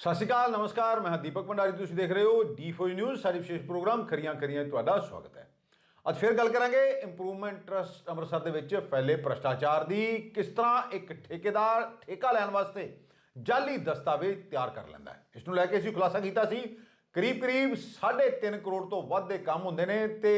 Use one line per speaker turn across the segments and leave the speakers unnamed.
ਸਤਿ ਸ਼੍ਰੀ ਅਕਾਲ, ਨਮਸਕਾਰ, ਮੈਂ ਦੀਪਕ ਭੰਡਾਰੀ, ਤੁਸੀਂ ਦੇਖ ਰਹੇ ਹੋ ਡੀ4 ਨਿਊਜ਼ ਸਾਡੀ ਵਿਸ਼ੇਸ਼ ਪ੍ਰੋਗਰਾਮ ਖਰੀਆਂ ਖਰੀਆਂ ਤੁਹਾਡਾ ਸਵਾਗਤ ਹੈ। ਅੱਜ ਫਿਰ ਗੱਲ ਕਰਾਂਗੇ ਇੰਪਰੂਵਮੈਂਟ ਟਰਸਟ ਅੰਮ੍ਰਿਤਸਰ ਦੇ ਵਿੱਚ ਫੈਲੇ ਭ੍ਰਸ਼ਟਾਚਾਰ ਦੀ, ਕਿਸ ਤਰ੍ਹਾਂ ਇੱਕ ਠੇਕੇਦਾਰ ਠੇਕਾ ਲੈਣ ਵਾਸਤੇ ਜਾਲੀ ਦਸਤਾਵੇਜ਼ ਤਿਆਰ ਕਰ ਲੈਂਦਾ ਹੈ। ਇਸ ਨੂੰ ਲੈ ਕੇ ਅਸੀਂ ਖੁਲਾਸਾ ਕੀਤਾ ਸੀ ਕਰੀਬ ਕਰੀਬ 3.5 ਕਰੋੜ ਤੋਂ ਵੱਧ ਦੇ ਕੰਮ ਹੁੰਦੇ ਨੇ ਤੇ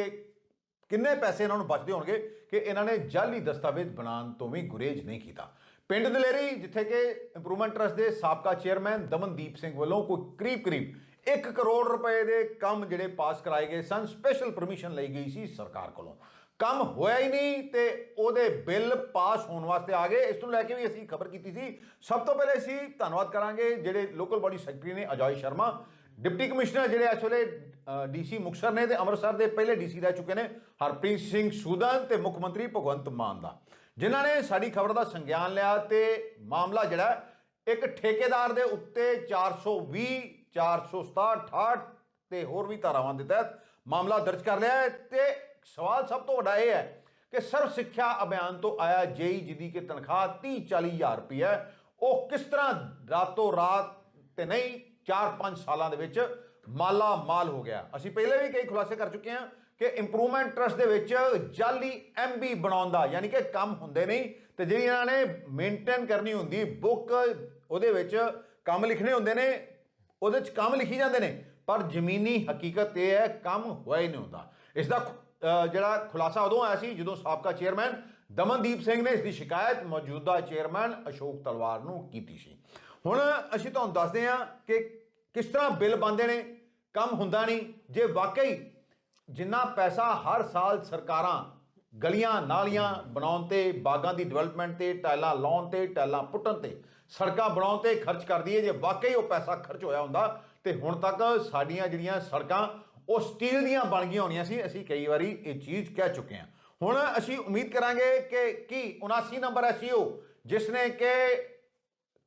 ਕਿੰਨੇ ਪੈਸੇ ਇਹਨਾਂ ਨੂੰ ਬਚਦੇ ਹੋਣਗੇ ਕਿ ਇਹਨਾਂ ਨੇ ਜਾਲੀ ਦਸਤਾਵੇਜ਼ ਬਣਾਉਣ ਤੋਂ ਵੀ ਗੁਰੇਜ਼ ਨਹੀਂ ਕੀਤਾ। ਪਿੰਡ ਦਲੇਰੀ, ਜਿੱਥੇ ਕਿ ਇੰਪਰੂਵਮੈਂਟ ਟਰਸਟ ਦੇ ਸਾਬਕਾ ਚੇਅਰਮੈਨ ਦਮਨਦੀਪ ਸਿੰਘ ਵੱਲੋਂ ਕੋਈ ਕਰੀਬ ਕਰੀਬ 1 ਕਰੋੜ ਰੁਪਏ ਦੇ ਕੰਮ ਜਿਹੜੇ ਪਾਸ ਕਰਾਏ ਗਏ ਸਨ ਸਪੈਸ਼ਲ ਪਰਮਿਸ਼ਨ ਲਈ ਗਈ ਸੀ ਸਰਕਾਰ ਕੋਲੋਂ। ਕੰਮ ਹੋਇਆ ਹੀ ਨਹੀਂ ਤੇ ਉਹਦੇ ਬਿੱਲ ਪਾਸ ਹੋਣ ਵਾਸਤੇ ਆ ਗਏ। ਇਸ ਨੂੰ ਲੈ ਕੇ ਵੀ ਅਸੀਂ ਖਬਰ ਕੀਤੀ ਸੀ। ਸਭ ਤੋਂ ਪਹਿਲੇ ਅਸੀਂ ਧੰਨਵਾਦ ਕਰਾਂਗੇ ਜਿਹੜੇ ਲੋਕਲ ਬਾਡੀ ਸੈਕਟਰੀ ਨੇ ਅਜੋਏ ਸ਼ਰਮਾ ਡਿਪਟੀ ਕਮਿਸ਼ਨਰ ਜਿਹੜੇ ਇਸ ਵੇਲੇ ਡੀਸੀ ਮੁਕਸਰ ਨੇ ਤੇ ਅੰਮ੍ਰਿਤਸਰ ਦੇ ਪਹਿਲੇ ਡੀਸੀ ਰਹਿ ਚੁੱਕੇ ਨੇ, ਹਰਪ੍ਰੀਤ ਸਿੰਘ ਸੂਦਨ ਤੇ ਮੁੱਖ ਮੰਤਰੀ ਭਗਵੰਤ ਮਾਨ ਦਾ। ਜਿਨ੍ਹਾਂ ਨੇ ਸਾਡੀ ਖਬਰ ਦਾ ਸੰਗਿਆਨ ਲਿਆ ਤੇ ਮਾਮਲਾ ਜਿਹੜਾ, ਇੱਕ ਠੇਕੇਦਾਰ ਦੇ ਉੱਤੇ 420 467 68 ਤੇ ਹੋਰ ਵੀ ਧਾਰਾਵਾਂ ਦੇ ਤਹਿਤ ਮਾਮਲਾ ਦਰਜ ਕਰ ਲਿਆ ਹੈ ਤੇ ਸਵਾਲ ਸਭ ਤੋਂ ਵੱਡਾ ਇਹ ਹੈ ਕਿ ਸਰਵ ਸਿੱਖਿਆ ਅਭਿਆਨ ਤੋਂ ਆਇਆ ਜੇਈ ਜਿਹਦੀ ਕਿ ਤਨਖਾਹ 30 40 ਹਜ਼ਾਰ ਰੁਪਏ ਉਹ ਕਿਸ ਤਰ੍ਹਾਂ ਰਾਤੋਂ ਰਾਤ ਤੇ ਨਹੀਂ 4-5 ਸਾਲਾਂ ਦੇ ਵਿੱਚ ਮਾਲਾ ਮਾਲ ਹੋ ਗਿਆ। ਅਸੀਂ ਪਹਿਲੇ ਵੀ ਕਈ ਖੁਲਾਸੇ ਕਰ ਚੁੱਕੇ ਹਾਂ ਕਿ ਇੰਪਰੂਵਮੈਂਟ ਟਰਸਟ ਦੇ ਵਿੱਚ ਜਾਲੀ ਐਮਬੀ ਬਣਾਉਣ ਦਾ ਯਾਨੀ ਕਿ ਕੰਮ ਹੁੰਦੇ ਨਹੀਂ ਤੇ ਜਿਹੜੀ ਇਹਨਾਂ ਨੇ ਮੇਨਟੇਨ ਕਰਨੀ ਹੁੰਦੀ ਬੁੱਕ ਉਹਦੇ ਵਿੱਚ ਕੰਮ ਲਿਖਣੇ ਹੁੰਦੇ ਨੇ, ਉਹਦੇ ਵਿੱਚ ਕੰਮ ਲਿਖੀ ਜਾਂਦੇ ਨੇ, ਪਰ ਜ਼ਮੀਨੀ ਹਕੀਕਤ ਇਹ ਹੈ, ਕੰਮ ਹੋਇਆ ਹੀ ਨਹੀਂ ਹੁੰਦਾ। ਇਸ ਦਾ ਜਿਹੜਾ ਖੁਲਾਸਾ ਉਦੋਂ ਆਇਆ ਸੀ ਜਦੋਂ ਸਾਬਕਾ ਚੇਅਰਮੈਨ ਦਮਨਦੀਪ ਸਿੰਘ ਨੇ ਇਸ ਦੀ ਸ਼ਿਕਾਇਤ ਮੌਜੂਦਾ ਚੇਅਰਮੈਨ ਅਸ਼ੋਕ ਤਲਵਾਰ ਨੂੰ ਕੀਤੀ ਸੀ। ਹੁਣ ਅਸੀਂ ਤੁਹਾਨੂੰ ਦੱਸਦੇ ਹਾਂ ਕਿ ਕਿਸ ਤਰ੍ਹਾਂ ਬਿੱਲ ਬੰਦੇ ਨੇ, ਕੰਮ ਹੁੰਦਾ ਨਹੀਂ। ਜੇ ਵਾਕਈ ਜਿੰਨਾ ਪੈਸਾ ਹਰ ਸਾਲ ਸਰਕਾਰਾਂ ਗਲੀਆਂ ਨਾਲੀਆਂ ਬਣਾਉਣ ਤੇ, ਬਾਗਾਂ ਦੀ ਡਿਵੈਲਪਮੈਂਟ ਤੇ, ਟਾਇਲਾਂ ਲਾਉਣ ਤੇ, ਟਾਇਲਾਂ ਪੁੱਟਣ ਤੇ, ਸੜਕਾਂ ਬਣਾਉਣ ਤੇ ਖਰਚ ਕਰਦੀ ਹੈ ਜੇ ਵਾਕਈ ਉਹ ਪੈਸਾ ਖਰਚ ਹੋਇਆ ਹੁੰਦਾ, ਤੇ ਹੁਣ ਤੱਕ ਸਾਡੀਆਂ ਜਿਹੜੀਆਂ ਸੜਕਾਂ, ਉਹ ਸਟੀਲ ਦੀਆਂ ਬਣ ਗਈਆਂ ਹੋਣੀਆਂ ਸੀ। ਅਸੀਂ ਕਈ ਵਾਰੀ ਇਹ ਚੀਜ਼ ਕਹਿ ਚੁੱਕੇ ਹਾਂ। ਹੁਣ ਅਸੀਂ ਉਮੀਦ ਕਰਾਂਗੇ ਕਿ ਕੀ 79 ਨੰਬਰ ਐਸਈਓ ਜਿਸ ਨੇ ਕਿ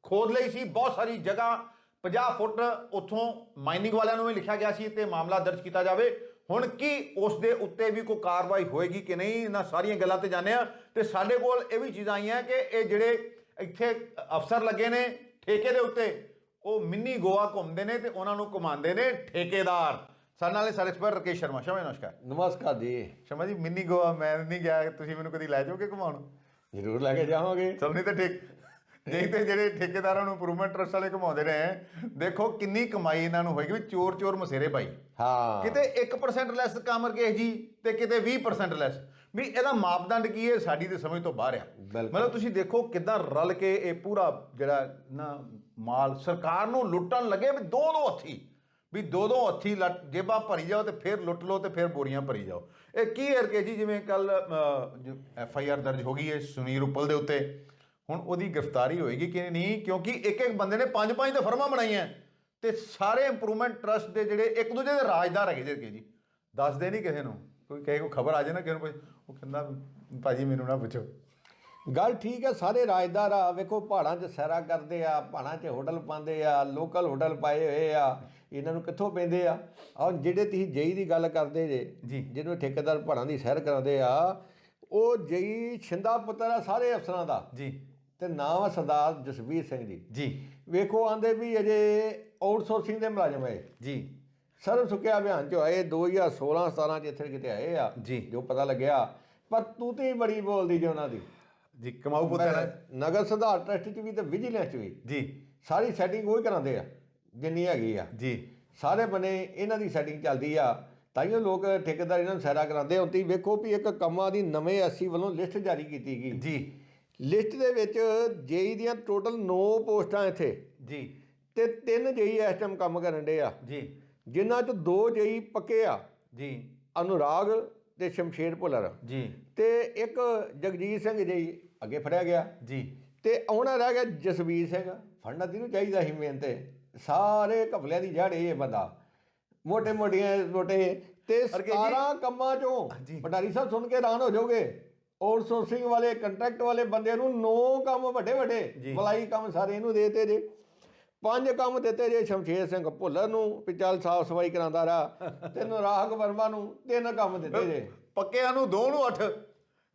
ਖੋਦ ਲਈ ਸੀ ਬਹੁਤ ਸਾਰੀ ਜਗ੍ਹਾ 50 ਫੁੱਟ ਉੱਥੋਂ ਮਾਈਨਿੰਗ ਵਾਲਿਆਂ ਨੂੰ ਵੀ ਲਿਖਿਆ ਗਿਆ ਸੀ ਤੇ ਮਾਮਲਾ ਦਰਜ ਕੀਤਾ ਜਾਵੇ। ਹੁਣ ਕੀ ਉਸ ਦੇ ਉੱਤੇ ਵੀ ਕੋਈ ਕਾਰਵਾਈ ਹੋਏਗੀ ਕਿ ਨਹੀਂ ਇਹਨਾਂ ਸਾਰੀਆਂ ਗੱਲਾਂ ਤੇ ਜਾਣਿਆ ਤੇ ਸਾਡੇ ਕੋਲ ਇਹ ਵੀ ਚੀਜ਼ਾਂ ਆਈਆਂ ਕਿ ਇਹ ਜਿਹੜੇ ਇੱਥੇ ਅਫਸਰ ਲੱਗੇ ਨੇ ਠੇਕੇ ਦੇ ਉੱਤੇ ਉਹ ਮਿੰਨੀ ਗੋਆ ਘੁੰਮਦੇ ਨੇ ਤੇ ਉਹਨਾਂ ਨੂੰ ਘੁਮਾਉਂਦੇ ਨੇ ਠੇਕੇਦਾਰ। ਸਾਡੇ ਨਾਲ ਸਾਰੇ ਸਪਰ ਰਕੇਸ਼ ਸ਼ਰਮਾ ਸ਼ਮਾ ਨਮਸਕਾਰ।
ਨਮਸਕਾਰ ਜੀ।
ਸ਼ਰਮਾ ਜੀ ਮਿੰਨੀ ਗੋਆ ਮੈਂ ਨਹੀਂ ਗਿਆ ਤੁਸੀਂ ਮੈਨੂੰ ਕਦੀ ਲੈ ਜਾਓਗੇ ਘੁਮਾਉਣ?
ਜ਼ਰੂਰ ਲੈ ਕੇ ਜਾਵਾਂਗੇ।
ਚਲ ਨਹੀਂ ਤੇ ਠੇਕ। ਤੇ ਜਿਹੜੇ ਠੇਕੇਦਾਰਾਂ ਨੂੰ ਇੰਪਰੂਵਮੈਂਟ ਟਰਸਟ ਵਾਲੇ ਘਮਾਉਂਦੇ ਨੇ ਦੇਖੋ ਕਿੰਨੀ ਕਮਾਈ ਇਹਨਾਂ ਨੂੰ ਹੋਏਗੀ ਵੀ ਚੋਰ ਚੋਰ ਮਸੇਰੇ ਭਾਈ।
ਹਾਂ।
ਕਿਤੇ 1% ਲੈਸ ਕੰਮ ਰਕੇਸ਼ ਜੀ ਤੇ ਕਿਤੇ 20% ਲੈਸ ਵੀ ਇਹਦਾ ਮਾਪਦੰਡ ਕੀ ਹੈ? ਸਾਡੀ ਤੇ ਸਮਝ ਤੋਂ ਬਾਹਰ ਆ। ਮਤਲਬ ਤੁਸੀਂ ਦੇਖੋ ਕਿੱਦਾਂ ਰਲ ਕੇ ਇਹ ਪੂਰਾ ਜਿਹੜਾ ਨਾ ਮਾਲ ਸਰਕਾਰ ਨੂੰ ਲੁੱਟਣ ਲੱਗੇ ਵੀ ਦੋ ਦੋ ਹੱਥੀ। ਵੀ ਦੋ ਦੋ ਹੱਥੀ ਜੇਬਾਂ ਭਰੀ ਜਾਓ ਤੇ ਫਿਰ ਲੁੱਟ ਲਓ ਤੇ ਫਿਰ ਬੋਰੀਆਂ ਭਰੀ ਜਾਓ। ਇਹ ਕੀ ਹੈ ਰਕੇਸ਼ ਜੀ? ਜਿਵੇਂ ਕੱਲ ਐਫ ਆਈ ਆਰ ਦਰਜ ਹੋ ਗਈ ਹੈ ਸੁਨੀਲ ਉੱਪਲ ਦੇ ਉੱਤੇ। ਹੁਣ ਉਹਦੀ ਗ੍ਰਿਫਤਾਰੀ ਹੋਏਗੀ ਕਿ ਨਹੀਂ ਕਿਉਂਕਿ ਇੱਕ ਇੱਕ ਬੰਦੇ ਨੇ ਪੰਜ ਪੰਜ ਤੇ ਫਰਮਾਂ ਬਣਾਈਆਂ। ਤੇ ਸਾਰੇ ਇੰਪਰੂਵਮੈਂਟ ਟਰਸਟ ਦੇ ਜਿਹੜੇ ਇੱਕ ਦੂਜੇ ਦੇ ਰਾਜਦਾਰ ਹੈਗੇ ਜਿਹੜੇ ਜੀ। ਦੱਸਦੇ ਨਹੀਂ ਕਿਸੇ ਨੂੰ। ਕੋਈ ਕਹੇ ਕੋਈ ਖਬਰ ਆ ਜਾਏ ਨਾ ਕਿਸੇ ਨੂੰ ਉਹ ਕਹਿੰਦਾ ਭਾਜੀ ਮੈਨੂੰ ਨਾ ਪੁੱਛੋ।
ਗੱਲ ਠੀਕ ਹੈ ਸਾਰੇ ਰਾਜਦਾਰ ਆ ਵੇਖੋ ਪਹਾੜਾਂ 'ਚ ਸੈਰਾ ਕਰਦੇ ਆ ਪਹਾੜਾਂ 'ਚ ਹੋਟਲ ਪਾਉਂਦੇ ਆ ਲੋਕਲ ਹੋਟਲ ਪਾਏ ਹੋਏ ਆ ਇਹਨਾਂ ਨੂੰ ਕਿੱਥੋਂ ਪੈਂਦੇ ਆ? ਔਰ ਜਿਹੜੇ ਤੁਸੀਂ ਜਈ ਦੀ ਗੱਲ ਕਰਦੇ ਜੀ। ਜਿਹਨੂੰ ਠੇਕੇਦਾਰ ਪਹਾੜਾਂ ਦੀ ਸੈਰ ਕਰਾਉਂਦੇ ਆ ਉਹ ਜਈ ਛਿੰਦਾ ਪੁੱਤਰ ਆ ਸਾਰੇ ਅਫਸਰਾਂ ਦਾ।
ਜੀ।
ਤੇ ਨਾਮ ਆ ਸਰਦਾਰ ਜਸਵੀਰ ਸਿੰਘ ਜੀ।
ਜੀ।
ਵੇਖੋ ਆਂਦੇ ਵੀ ਅਜੇ ਆਊਟਸੋਰਸਿੰਗ ਦੇ ਮੁਲਾਜ਼ਮ ਹੈ।
ਜੀ।
ਸਰਵ ਸੁੱਕਿਆ ਅਭਿਆਨ ਚ ਆਏ 2016 17 ਚ ਇੱਥੇ ਕਿਤੇ ਆਏ ਆ
ਜੀ।
ਜੋ ਪਤਾ ਲੱਗਿਆ। ਪਰ ਤੂੰ ਤੇ ਹੀ ਬੜੀ ਬੋਲਦੀ ਜੇ ਉਹਨਾਂ ਦੀ।
ਜੀ ਕਮਾਊ ਪੁੱਤਰ ਹੈ।
ਨਗਰ ਸੁਧਾਰ ਟਰਸਟ ਚ ਵੀ ਤੇ ਵਿਜੀਲੈਂਸ ਚ ਵੀ।
ਜੀ।
ਸਾਰੀ ਸੈਟਿੰਗ ਉਹ ਹੀ ਕਰਾਉਂਦੇ ਆ ਜਿੰਨੀ ਹੈਗੀ ਆ।
ਜੀ।
ਸਾਰੇ ਬਨੇ ਇਹਨਾਂ ਦੀ ਸੈਟਿੰਗ ਚੱਲਦੀ ਆ। ਤਾਈਓ ਲੋਕ ਠੇਕੇਦਾਰ ਇਹਨਾਂ ਨੂੰ ਸੈਰਾ ਕਰਾਉਂਦੇ ਹੁੰਦੀ ਵੇਖੋ ਵੀ ਇੱਕ ਕੰਮਾਂ ਦੀ ਨਵੇਂ ਅਸੀਂ ਵੱਲੋਂ ਲਿਸਟ ਜਾਰੀ ਕੀਤੀ ਗਈ।
ਜੀ।
ਲਿਸਟ ਦੇ ਵਿੱਚ ਜੇਈ ਦੀਆਂ ਟੋਟਲ 9 ਪੋਸਟਾਂ ਇੱਥੇ।
ਜੀ।
ਤੇ ਤਿੰਨ ਜੇਈ ਇਸ ਟਾਈਮ ਕੰਮ ਕਰਨ ਦੇ ਆ।
ਜੀ।
ਜਿਨ੍ਹਾਂ ਚ ਦੋ ਜੇਈ ਪੱਕੇ ਆ।
ਜੀ।
ਅਨੁਰਾਗ ਤੇ ਸ਼ਮਸ਼ੇਰ ਭੁੱਲਰ।
ਜੀ।
ਤੇ ਇੱਕ ਜਗਜੀਤ ਸਿੰਘ ਜੀ ਅੱਗੇ ਫੜਿਆ ਗਿਆ।
ਜੀ।
ਤੇ ਆਉਣਾ ਰਹਿ ਗਿਆ ਜਸਵੀਰ ਸਿੰਘ। ਫੜਨਾ ਤੈਨੂੰ ਚਾਹੀਦਾ ਸੀ ਮੇਨ ਤੇ। ਸਾਰੇ ਘਪਲਿਆਂ ਦੀ ਜੜ ਇਹ ਬੰਦਾ। ਮੋਟੇ ਮੋਟੀਆਂ ਮੋਟੇ ਤੇ
ਅਰਗੇ ਜੀ-
17 ਕੰਮਾਂ ਚੋਂ
ਜੀ।
ਭੰਡਾਰੀ ਸਾਹਿਬ ਸੁਣ ਕੇ ਹੈਰਾਨ ਹੋ ਜਾਓਗੇ। ਆਊਟਸੋਰਸਿੰਗ ਵਾਲੇ ਕੰਟਰੈਕਟ ਵਾਲੇ ਬੰਦੇ ਨੂੰ 9 ਕੰਮ ਵੱਡੇ ਵੱਡੇ
ਜੀ।
ਮਲਾਈ ਕੰਮ ਸਾਰੇ ਇਹਨੂੰ ਦੇਤੇ ਜੇ। ਪੰਜ ਕੰਮ ਦਿੱਤੇ ਜੇ ਸ਼ਮਸ਼ੇਰ ਸਿੰਘ ਭੁੱਲਰ ਨੂੰ ਵੀ ਚੱਲ ਸਾਫ਼ ਸਫ਼ਾਈ ਕਰਾਉਂਦਾ ਰਹਾ ਤੇ ਨੁਰਾਗ ਵਰਮਾ ਨੂੰ ਤਿੰਨ ਕੰਮ ਦਿੱਤੇ ਜੇ।
ਪੱਕਿਆਂ ਨੂੰ ਦੋ ਨੂੰ ਅੱਠ